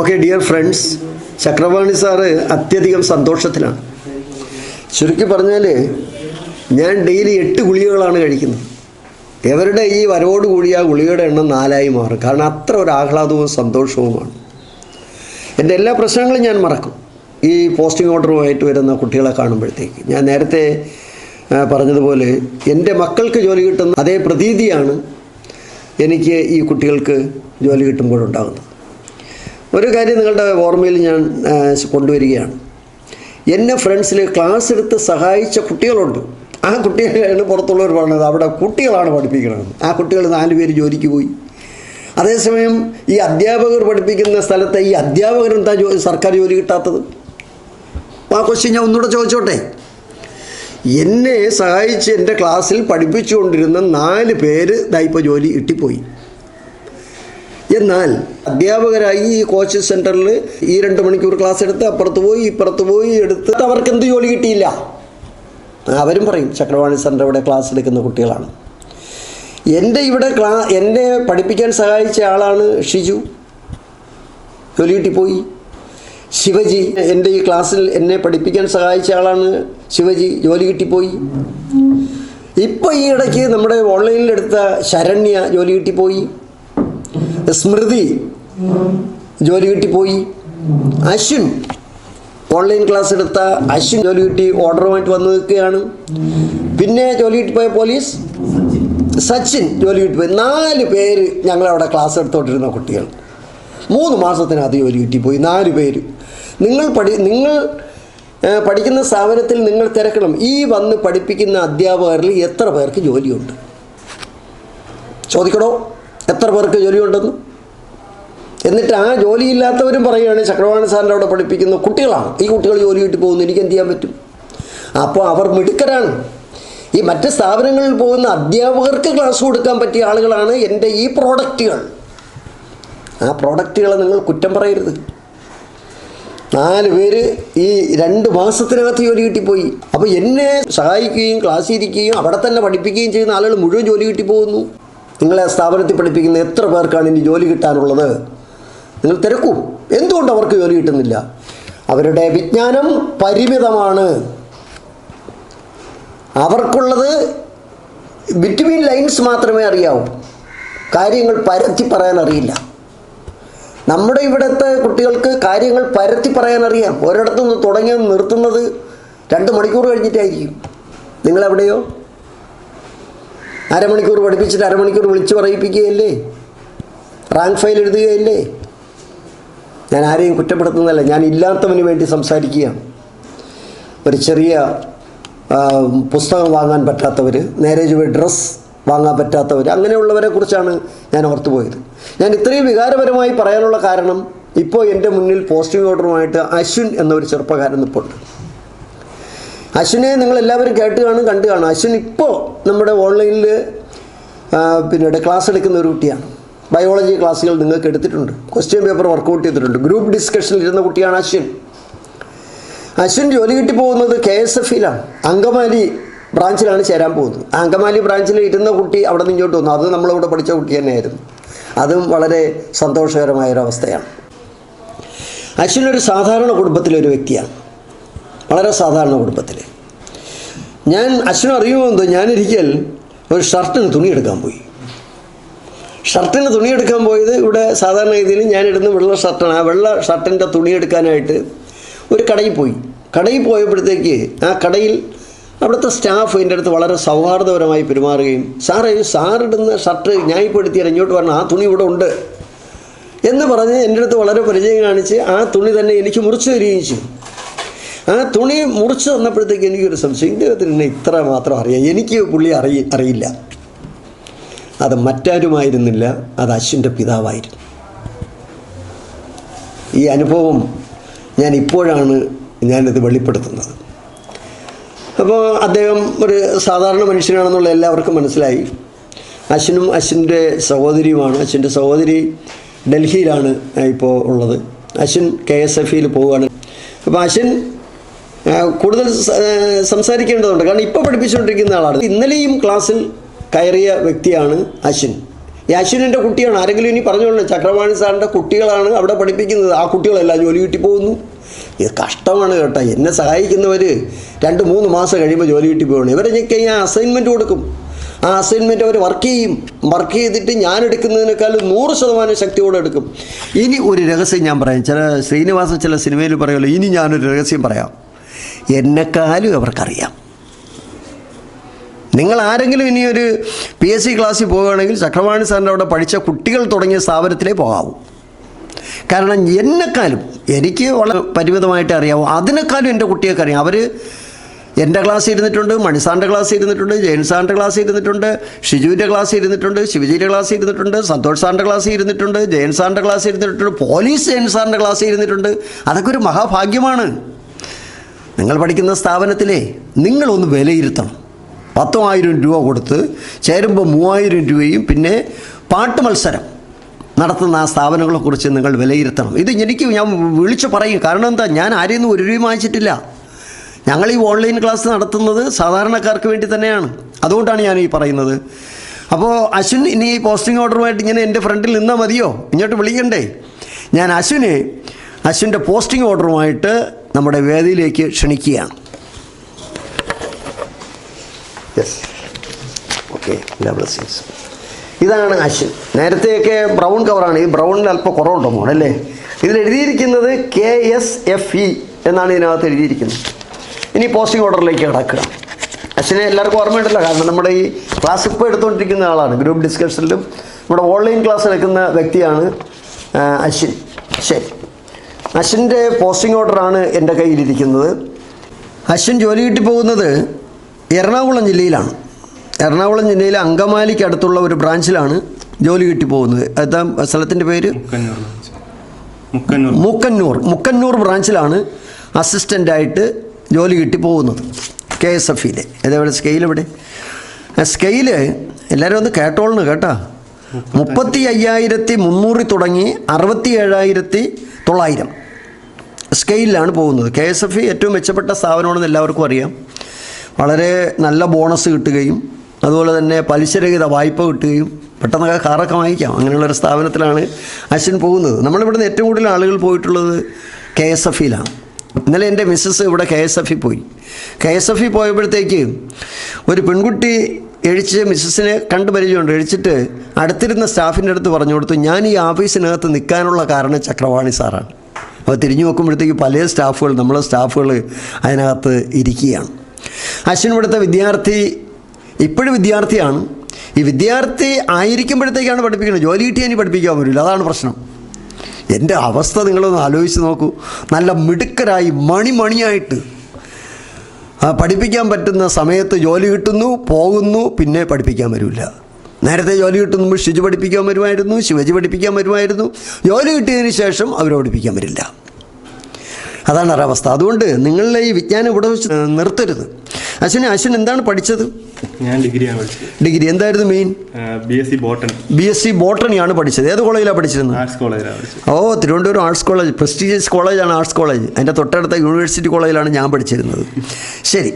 Okay dear friends Chakravani sir അത്യധികം സന്തോഷത്തിലാണ്. ചുരുക്കി പറഞ്ഞാൽ ഞാൻ ഡെയിലി എട്ട് ഗുളികകളാണ് കഴിക്കുന്നത്. ഇവരുടെ ഈ വരവോടുകൂടി ആ ഗുളികയുടെ എണ്ണം നാലായി മാറും. കാരണം അത്ര ഒരു ആഹ്ലാദവും സന്തോഷവുമാണ്. എന്റെ എല്ലാ പ്രശ്നങ്ങളും ഞാൻ മറക്കും. ഈ പോസ്റ്റിംഗ് ഓർഡറുമായിട്ട് വരുന്ന കുട്ടികളെ കാണുമ്പോഴത്തേക്ക്. ഞാൻ നേരത്തെ പറഞ്ഞതുപോലെ എന്റെ മക്കൾക്ക് ജോലി കിട്ടുന്ന അതേ പ്രതീതിയാണ് എനിക്ക് ഈ കുട്ടികൾക്ക് ജോലി കിട്ടുമ്പോഴുണ്ടാകുന്നത്. ഒരു കാര്യം നിങ്ങളുടെ ഓർമ്മയിൽ ഞാൻ കൊണ്ടുവരികയാണ്. എന്നെ ഫ്രണ്ട്സിൽ ക്ലാസ് എടുത്ത് സഹായിച്ച കുട്ടികളുണ്ട്. ആ കുട്ടികളാണ് പുറത്തുള്ളവർ പറഞ്ഞത്. അവിടെ കുട്ടികളാണ് പഠിപ്പിക്കുന്നത്. ആ കുട്ടികൾ നാല് പേര് ജോലിക്ക് പോയി. അതേസമയം ഈ അധ്യാപകർ പഠിപ്പിക്കുന്ന സ്ഥലത്ത് ഈ അധ്യാപകർ എന്താ ജോ സർക്കാർ ജോലി കിട്ടാത്തത്. ആ ക്വസ്റ്റ്യൻ ഞാൻ ഒന്നുകൂടെ ചോദിച്ചോട്ടെ? എന്നെ സഹായിച്ച് എന്റെ ക്ലാസ്സിൽ പഠിപ്പിച്ചുകൊണ്ടിരുന്ന നാല് പേര് ദാ ജോലി കിട്ടിപ്പോയി. എന്നാൽ അധ്യാപകരായി ഈ കോച്ചിങ് സെന്ററിൽ ഈ രണ്ട് മണിക്കൂർ ക്ലാസ് എടുത്ത് അപ്പുറത്ത് പോയി ഇപ്പുറത്ത് പോയി എടുത്ത് അവർക്ക് എന്ത് ജോലി കിട്ടിയില്ല. അവരും പറയും ചക്രവാണി സെന്റർ ഇവിടെ ക്ലാസ് എടുക്കുന്ന കുട്ടികളാണ്. എന്റെ ഇവിടെ ക്ലാ എന്നെ പഠിപ്പിക്കാൻ സഹായിച്ച ആളാണ് ഷിജു. ജോലി കിട്ടിപ്പോയി ശിവജി എന്റെ ഈ ക്ലാസ്സിൽ എന്നെ പഠിപ്പിക്കാൻ സഹായിച്ച ആളാണ് ശിവജി. ജോലി കിട്ടിപ്പോയി ഇപ്പോൾ ഈ ഇടയ്ക്ക് നമ്മുടെ ഓൺലൈനിലെടുത്ത ശരണ്യ ജോലി കിട്ടിപ്പോയി സ്മൃതി ജോലി കിട്ടിപ്പോയി അശ്വിൻ ഓൺലൈൻ ക്ലാസ് എടുത്ത അശ്വിൻ ജോലി കിട്ടി ഓർഡറുമായിട്ട് വന്നു നിൽക്കുകയാണ്. പിന്നെ ജോലി പോയ പോലീസ് സച്ചിൻ ജോലി കിട്ടിപ്പോയി നാല് പേര് ഞങ്ങളവിടെ ക്ലാസ് എടുത്തോണ്ടിരുന്ന കുട്ടികൾ. മൂന്ന് മാസത്തിനകത്ത് ജോലി കിട്ടിപ്പോയി നാല് പേര്. നിങ്ങൾ പഠി നിങ്ങൾ പഠിക്കുന്ന സ്ഥാപനത്തിൽ നിങ്ങൾ തിരക്കണം. ഈ വന്ന് പഠിപ്പിക്കുന്ന അധ്യാപകരിൽ എത്ര പേർക്ക് ജോലിയുണ്ട്? ചോദിക്കണോ എത്ര പേർക്ക് ജോലിയുണ്ടെന്ന്? എന്നിട്ട് ആ ജോലിയില്ലാത്തവരും പറയുകയാണ് ചക്രവാണി സാറിന്റെ അവിടെ പഠിപ്പിക്കുന്ന കുട്ടികളാണ്. ഈ കുട്ടികൾ ജോലി കിട്ടി പോകുന്നു എനിക്ക് എന്ത് ചെയ്യാൻ പറ്റും? അപ്പോൾ അവർ മിടുക്കരാണ്. ഈ മറ്റ് സ്ഥാപനങ്ങളിൽ പോകുന്ന അധ്യാപകർക്ക് ക്ലാസ് കൊടുക്കാൻ പറ്റിയ ആളുകളാണ് എന്റെ ഈ പ്രോഡക്റ്റുകൾ ആ പ്രോഡക്റ്റുകളെ നിങ്ങൾ കുറ്റം പറയരുത്. നാല് പേര് ഈ രണ്ട് മാസത്തിനകത്ത് ജോലി കിട്ടിപ്പോയി. അപ്പോൾ എന്നെ സഹായിക്കുകയും ക്ലാസ് ഇരിക്കുകയും അവിടെ തന്നെ പഠിപ്പിക്കുകയും ചെയ്യുന്ന ആളുകൾ മുഴുവൻ ജോലി കിട്ടിപ്പോകുന്നു. നിങ്ങളെ സ്ഥാപനത്തിൽ പഠിപ്പിക്കുന്ന എത്ര പേർക്കാണ് ഇനി ജോലി കിട്ടാനുള്ളത്? നിങ്ങൾ തിരക്കൂ. എന്തുകൊണ്ട് അവർക്ക് ജോലി കിട്ടുന്നില്ല? അവരുടെ വിജ്ഞാനം പരിമിതമാണ്. അവർക്കുള്ളത് ബിറ്റ്വീൻ ലൈൻസ് മാത്രമേ അറിയാവൂ. കാര്യങ്ങൾ പരത്തി പറയാൻ അറിയില്ല. നമ്മുടെ ഇവിടുത്തെ കുട്ടികൾക്ക് കാര്യങ്ങൾ പരത്തി പറയാൻ അറിയാം. ഒരിടത്തുനിന്ന് തുടങ്ങി നിർത്തുന്നത് രണ്ട് മണിക്കൂർ കഴിഞ്ഞിട്ടായിരിക്കും. നിങ്ങളെവിടെയോ? അരമണിക്കൂർ പഠിപ്പിച്ചിട്ട് അരമണിക്കൂർ വിളിച്ചു പറയിപ്പിക്കുകയല്ലേ? Rank file എഴുതുകയല്ലേ? ഞാൻ ആരെയും കുറ്റപ്പെടുത്തുന്നതല്ല ഞാൻ ഇല്ലാത്തവന് വേണ്ടി സംസാരിക്കുകയാണ്. ഒരു ചെറിയ പുസ്തകം വാങ്ങാൻ പറ്റാത്തവർ നേരെ ചുവ ഡ്രസ്സ് വാങ്ങാൻ പറ്റാത്തവർ അങ്ങനെയുള്ളവരെ കുറിച്ചാണ് ഞാൻ ഓർത്തുപോയത് ഞാൻ ഇത്രയും വികാരപരമായി പറയാനുള്ള കാരണം ഇപ്പോൾ എന്റെ മുന്നിൽ പോസ്റ്റിംഗ് ഓർഡറുമായിട്ട് അശ്വിൻ എന്നൊരു ചെറുപ്പക്കാരൻ നിൽപ്പുണ്ട് അശ്വിനെ നിങ്ങൾ എല്ലാവരും കേട്ട് കാണും കണ്ടു കാണും. അശ്വിൻ ഇപ്പോൾ നമ്മുടെ ഓൺലൈനിൽ പിന്നെ ക്ലാസ് എടുക്കുന്ന ഒരു കുട്ടിയാണ്. ബയോളജി ക്ലാസ്സുകൾ നിങ്ങൾക്ക് എടുത്തിട്ടുണ്ട്. ക്വസ്റ്റ്യൻ പേപ്പർ വർക്കൗട്ട് ചെയ്തിട്ടുണ്ട്. ഗ്രൂപ്പ് ഡിസ്കഷനിൽ ഇരുന്ന കുട്ടിയാണ് അശ്വിൻ. അശ്വിൻ ജോലി കിട്ടി പോകുന്നത് കെ എസ് എഫിലാണ് അങ്കമാലി ബ്രാഞ്ചിലാണ് ചേരാൻ പോകുന്നത്. അങ്കമാലി ബ്രാഞ്ചിൽ ഇരുന്ന കുട്ടി അവിടെ നിന്ന് ഇങ്ങോട്ട് വന്നു. അത് നമ്മളിവിടെ പഠിച്ച കുട്ടി തന്നെയായിരുന്നു. അതും വളരെ സന്തോഷകരമായൊരവസ്ഥയാണ് അശ്വിൻ ഒരു സാധാരണ കുടുംബത്തിലെ ഒരു വ്യക്തിയാണ്. വളരെ സാധാരണ കുടുംബത്തിൽ. ഞാൻ അച്ഛനും അറിയുമോ എന്തോ? ഞാനിരിക്കൽ ഒരു ഷർട്ടിന് തുണിയെടുക്കാൻ പോയി. ഷർട്ടിന് തുണിയെടുക്കാൻ പോയത് ഇവിടെ സാധാരണ രീതിയിൽ ഞാൻ ഇടുന്ന വെള്ള ഷർട്ടാണ്. ആ വെള്ള ഷർട്ടിന്റെ തുണിയെടുക്കാനായിട്ട് ഒരു കടയിൽ പോയി. കടയിൽ പോയപ്പോഴത്തേക്ക് ആ കടയിൽ അവിടുത്തെ സ്റ്റാഫ് എന്റെ അടുത്ത് വളരെ സൗഹാർദ്ദപരമായി പെരുമാറുകയും സാറേ സാറിടുന്ന ഷർട്ട് ഞാൻ ഇപ്പോൾ എടുത്തിയാൽ ഇങ്ങോട്ട് പറഞ്ഞു ആ തുണി ഇവിടെ ഉണ്ട്. എന്ന് പറഞ്ഞ് എന്റെ അടുത്ത് വളരെ പരിചയം കാണിച്ച് ആ തുണി തന്നെ എനിക്ക് മുറിച്ചു തരികയും ചെയ്തു. ആ തുണി മുറിച്ച് തന്നപ്പോഴത്തേക്ക് എനിക്കൊരു സംശയം. ഇദ്ദേഹത്തിന് എന്നെ ഇത്ര മാത്രം അറിയാം. എനിക്ക് പുള്ളി അറിയ അറിയില്ല. അത് മറ്റാരുമായിരുന്നില്ല. അത് അശ്വിന്റെ പിതാവായിരുന്നു. ഈ അനുഭവം ഞാൻ ഇപ്പോഴാണ് ഞാനിത് വെളിപ്പെടുത്തുന്നത്. അപ്പോൾ അദ്ദേഹം ഒരു സാധാരണ മനുഷ്യനാണെന്നുള്ള എല്ലാവർക്കും മനസ്സിലായി. അശ്വിനും അശ്വിന്റെ സഹോദരിയുമാണ്. അശ്വിന്റെ സഹോദരി ഡൽഹിയിലാണ് ഇപ്പോൾ ഉള്ളത്. അശ്വിൻ കെ എസ് എഫ് ഇയിൽ പോവുകയാണ്. അപ്പോൾ അശ്വിൻ കൂടുതൽ സംസാരിക്കേണ്ടതുണ്ട്. കാരണം ഇപ്പോൾ പഠിപ്പിച്ചുകൊണ്ടിരിക്കുന്ന ആളാണ്. ഇന്നലെയും ക്ലാസ്സിൽ കയറിയ വ്യക്തിയാണ് അശ്വിൻ. ഈ അശ്വിനിന്റെ കുട്ടിയാണ്. ആരെങ്കിലും ഇനി പറഞ്ഞോളൂ. ചക്രവാണി സാറിന്റെ കുട്ടികളാണ് അവിടെ പഠിപ്പിക്കുന്നത്. ആ കുട്ടികളെല്ലാം ജോലി കിട്ടി പോകുന്നു. ഇത് കഷ്ടമാണ് കേട്ടോ. എന്നെ സഹായിക്കുന്നവർ രണ്ട് മൂന്ന് മാസം കഴിയുമ്പോൾ ജോലി കിട്ടി പോകണം ഇവരെ ഞാൻ അസൈൻമെന്റ് കൊടുക്കും. ആ അസൈൻമെന്റ് അവർ വർക്ക് ചെയ്യും. വർക്ക് ചെയ്തിട്ട് ഞാൻ എടുക്കുന്നതിനേക്കാളും നൂറ് ശതമാനം ശക്തിയോടെ എടുക്കും. ഇനി ഒരു രഹസ്യം ഞാൻ പറയാം. ചില ശ്രീനിവാസൻ ചില സിനിമയിൽ പറയുമല്ലോ ഇനി ഞാനൊരു രഹസ്യം പറയാം. എന്നെക്കാളും അവർക്കറിയാം. നിങ്ങൾ ആരെങ്കിലും ഇനി ഒരു പി എസ് സി ക്ലാസ്സിൽ പോവുകയാണെങ്കിൽ ചക്രവാണി സാറിന്റെ അവിടെ പഠിച്ച കുട്ടികൾ തുടങ്ങിയ സ്ഥാപനത്തിലേ പോകാവൂ. കാരണം എന്നെക്കാലും എനിക്ക് വളരെ പരിമിതമായിട്ട് അറിയാവൂ. അതിനേക്കാളും എന്റെ കുട്ടികൾക്ക് അറിയാം അവർ എന്റെ ക്ലാസ്സിൽ ഇരുന്നിട്ടുണ്ട് മണിസാറിന്റെ ക്ലാസ് ഇരുന്നിട്ടുണ്ട് ജയൻ സാറിന്റെ ക്ലാസ്സിൽ ഇരുന്നിട്ടുണ്ട് ഷിജുവിന്റെ ക്ലാസ് ഇരുന്നിട്ടുണ്ട് ശിവജിയുടെ ക്ലാസ് ഇരുന്നിട്ടുണ്ട് സന്തോഷ് സാറിന്റെ ക്ലാസ് ഇരുന്നിട്ടുണ്ട് ജയൻ സാറിന്റെ ക്ലാസ്സിൽ ഇരുന്നിട്ടുണ്ട് പോലീസ് ജയൻ സാറിന്റെ ക്ലാസ്സിൽ ഇരുന്നിട്ടുണ്ട്. അതൊക്കെ ഒരു മഹാഭാഗ്യമാണ്. നിങ്ങൾ പഠിക്കുന്ന സ്ഥാപനത്തിലെ നിങ്ങളൊന്ന് വിലയിരുത്തണം. പത്തുമായിരം രൂപ കൊടുത്ത് ചേരുമ്പോൾ മൂവായിരം രൂപയും പിന്നെ പാട്ട് മത്സരം നടത്തുന്ന ആ സ്ഥാപനങ്ങളെക്കുറിച്ച് നിങ്ങൾ വിലയിരുത്തണം. ഇത് എനിക്ക് ഞാൻ വിളിച്ചു പറയും. കാരണം എന്താ? ഞാൻ ആരെയും ഒരു രൂപ വാങ്ങിച്ചിട്ടില്ല. ഞങ്ങൾ ഈ ഓൺലൈൻ ക്ലാസ് നടത്തുന്നത് സാധാരണക്കാർക്ക് വേണ്ടി തന്നെയാണ്. അതുകൊണ്ടാണ് ഞാൻ ഈ പറയുന്നത്. അപ്പോൾ അശ്വിൻ ഇനി ഈ പോസ്റ്റിംഗ് ഓർഡറുമായിട്ട് ഇങ്ങനെ എന്റെ ഫ്രണ്ടിൽ നിന്നാൽ മതിയോ? ഇങ്ങോട്ട് വിളിക്കണ്ടേ? ഞാൻ അശ്വിനെ അശ്വിന്റെ പോസ്റ്റിംഗ് ഓർഡറുമായിട്ട് നമ്മുടെ വേദിയിലേക്ക് ക്ഷണിക്കുകയാണ്. യെസ് ഇതാണ് അശ്വിൻ നേരത്തെയൊക്കെ ബ്രൗൺ കവറാണ് ഈ ബ്രൗണിൽ അല്പം കുറവുണ്ടോ മോഡല്ലേ ഇതിൽ എഴുതിയിരിക്കുന്നത് കെ എസ് എഫ് ഇ എന്നാണ് ഇതിനകത്ത് എഴുതിയിരിക്കുന്നത്. ഇനി പോസ്റ്റിംഗ് ഓർഡറിലേക്ക് കിടക്കുക. അശ്വിനെ എല്ലാവർക്കും ഓർമ്മയുണ്ടല്ലോ. കാരണം നമ്മുടെ ഈ ക്ലാസ് ഇപ്പോൾ എടുത്തുകൊണ്ടിരിക്കുന്ന ആളാണ്. ഗ്രൂപ്പ് ഡിസ്കഷനിലും നമ്മുടെ ഓൺലൈൻ ക്ലാസ് എടുക്കുന്ന വ്യക്തിയാണ് അശ്വിൻ. ശരി. അശ്വിന്റെ പോസ്റ്റിംഗ് ഓർഡറാണ് എന്റെ കയ്യിലിരിക്കുന്നത്. അശ്വിൻ ജോലി കിട്ടി പോകുന്നത് എറണാകുളം ജില്ലയിലാണ്. എറണാകുളം ജില്ലയിലെ അങ്കമാലിക്ക് അടുത്തുള്ള ഒരു ബ്രാഞ്ചിലാണ് ജോലി കിട്ടി പോകുന്നത്. അതാ സ്ഥലത്തിന്റെ പേര്? മുക്കന്നൂർ മുക്കന്നൂർ. ബ്രാഞ്ചിലാണ് അസിസ്റ്റന്റായിട്ട് ജോലി കിട്ടി പോകുന്നത്. കെ എസ് എഫ് ഇയിലെ. ഇതെവിടെ സ്കെയിൽ എവിടെ സ്കെയിൽ എല്ലാവരും ഒന്ന് കേട്ടോളണം കേട്ടോ. മുപ്പത്തി അയ്യായിരത്തി മുന്നൂറിൽ തുടങ്ങി അറുപത്തി ഏഴായിരത്തി തൊള്ളായിരം. സ്കെയിലാണ് പോകുന്നത്. കെ എസ് എഫ് ഏറ്റവും മെച്ചപ്പെട്ട സ്ഥാപനമാണെന്ന് എല്ലാവർക്കും അറിയാം. വളരെ നല്ല ബോണസ് കിട്ടുകയും അതുപോലെ തന്നെ പലിശരഹിത വായ്പ കിട്ടുകയും പെട്ടെന്നൊക്കെ കാറൊക്കെ വാങ്ങിക്കാം. അങ്ങനെയുള്ളൊരു സ്ഥാപനത്തിലാണ് അശ്വിൻ പോകുന്നത്. നമ്മളിവിടുന്ന് ഏറ്റവും കൂടുതൽ ആളുകൾ പോയിട്ടുള്ളത് കെ എസ് എഫ് ഇന്നലെ എന്റെ മിസ്സസ് ഇവിടെ കെ എസ് എഫ് പോയി. കെ എസ് എഫ് പോയപ്പോഴത്തേക്ക് ഒരു പെൺകുട്ടി എഴിച്ച് മിസ്സസിനെ കണ്ടു പരിചയമുണ്ട്. എഴിച്ചിട്ട് അടുത്തിരുന്ന സ്റ്റാഫിന്റെ അടുത്ത് പറഞ്ഞു കൊടുത്തു ഞാൻ ഈ ഓഫീസിനകത്ത് നിൽക്കാനുള്ള കാരണം ചക്രവാണി സാറാണ്. അപ്പോൾ തിരിഞ്ഞു നോക്കുമ്പോഴത്തേക്ക് പല സ്റ്റാഫുകൾ നമ്മളെ സ്റ്റാഫുകൾ അതിനകത്ത് ഇരിക്കുകയാണ്. അശ്വിൻ ഇവിടുത്തെ വിദ്യാർത്ഥി ഇപ്പോഴും വിദ്യാർത്ഥിയാണ്. ഈ വിദ്യാർത്ഥി ആയിരിക്കുമ്പോഴത്തേക്കാണ് പഠിപ്പിക്കുന്നത്. ജോലി കിട്ടി ഇനി പഠിപ്പിക്കാൻ പറ്റില്ല. അതാണ് പ്രശ്നം. എന്റെ അവസ്ഥ നിങ്ങളൊന്ന് ആലോചിച്ച് നോക്കൂ. നല്ല മിടുക്കരായി മണിമണിയായിട്ട് പഠിപ്പിക്കാൻ പറ്റുന്ന സമയത്ത് ജോലി കിട്ടുന്നു പോകുന്നു പിന്നെ പഠിപ്പിക്കാൻ വരില്ല നേരത്തെ ജോലി കിട്ടുമ്പോൾ ഷിജു പഠിപ്പിക്കാൻ വരുമായിരുന്നു ശിവജി പഠിപ്പിക്കാൻ വരുമായിരുന്നു. ജോലി കിട്ടിയതിന് ശേഷം അവരെ പഠിപ്പിക്കാൻ വരില്ല. അതാണ് ഒരവസ്ഥ. അതുകൊണ്ട് നിങ്ങളിലെ ഈ വിജ്ഞാനം ഇവിടെ വെച്ച് നിർത്തരുത്. അശ്വിന് അശ്വിൻ എന്താണ് പഠിച്ചത്? ഞാൻ ഡിഗ്രിയാണ് ഡിഗ്രി എന്തായിരുന്നു main B S C botany ആണ് എസ് സി ബോട്ടണിയാണ് പഠിച്ചത്. ഏത് കോളേജിലാണ് പഠിച്ചിരുന്നത്? ആർട്സ് കോളേജിലാണ് പഠിച്ചത്. ഓ തിരുവനന്തപുരം ആർട്സ് കോളേജ് പ്രസ്റ്റീജിയസ് കോളേജാണ് ആർട്സ് കോളേജ് അതിന്റെ തൊട്ടടുത്ത യൂണിവേഴ്സിറ്റി കോളേജിലാണ് ഞാൻ പഠിച്ചിരുന്നത്. ശരി.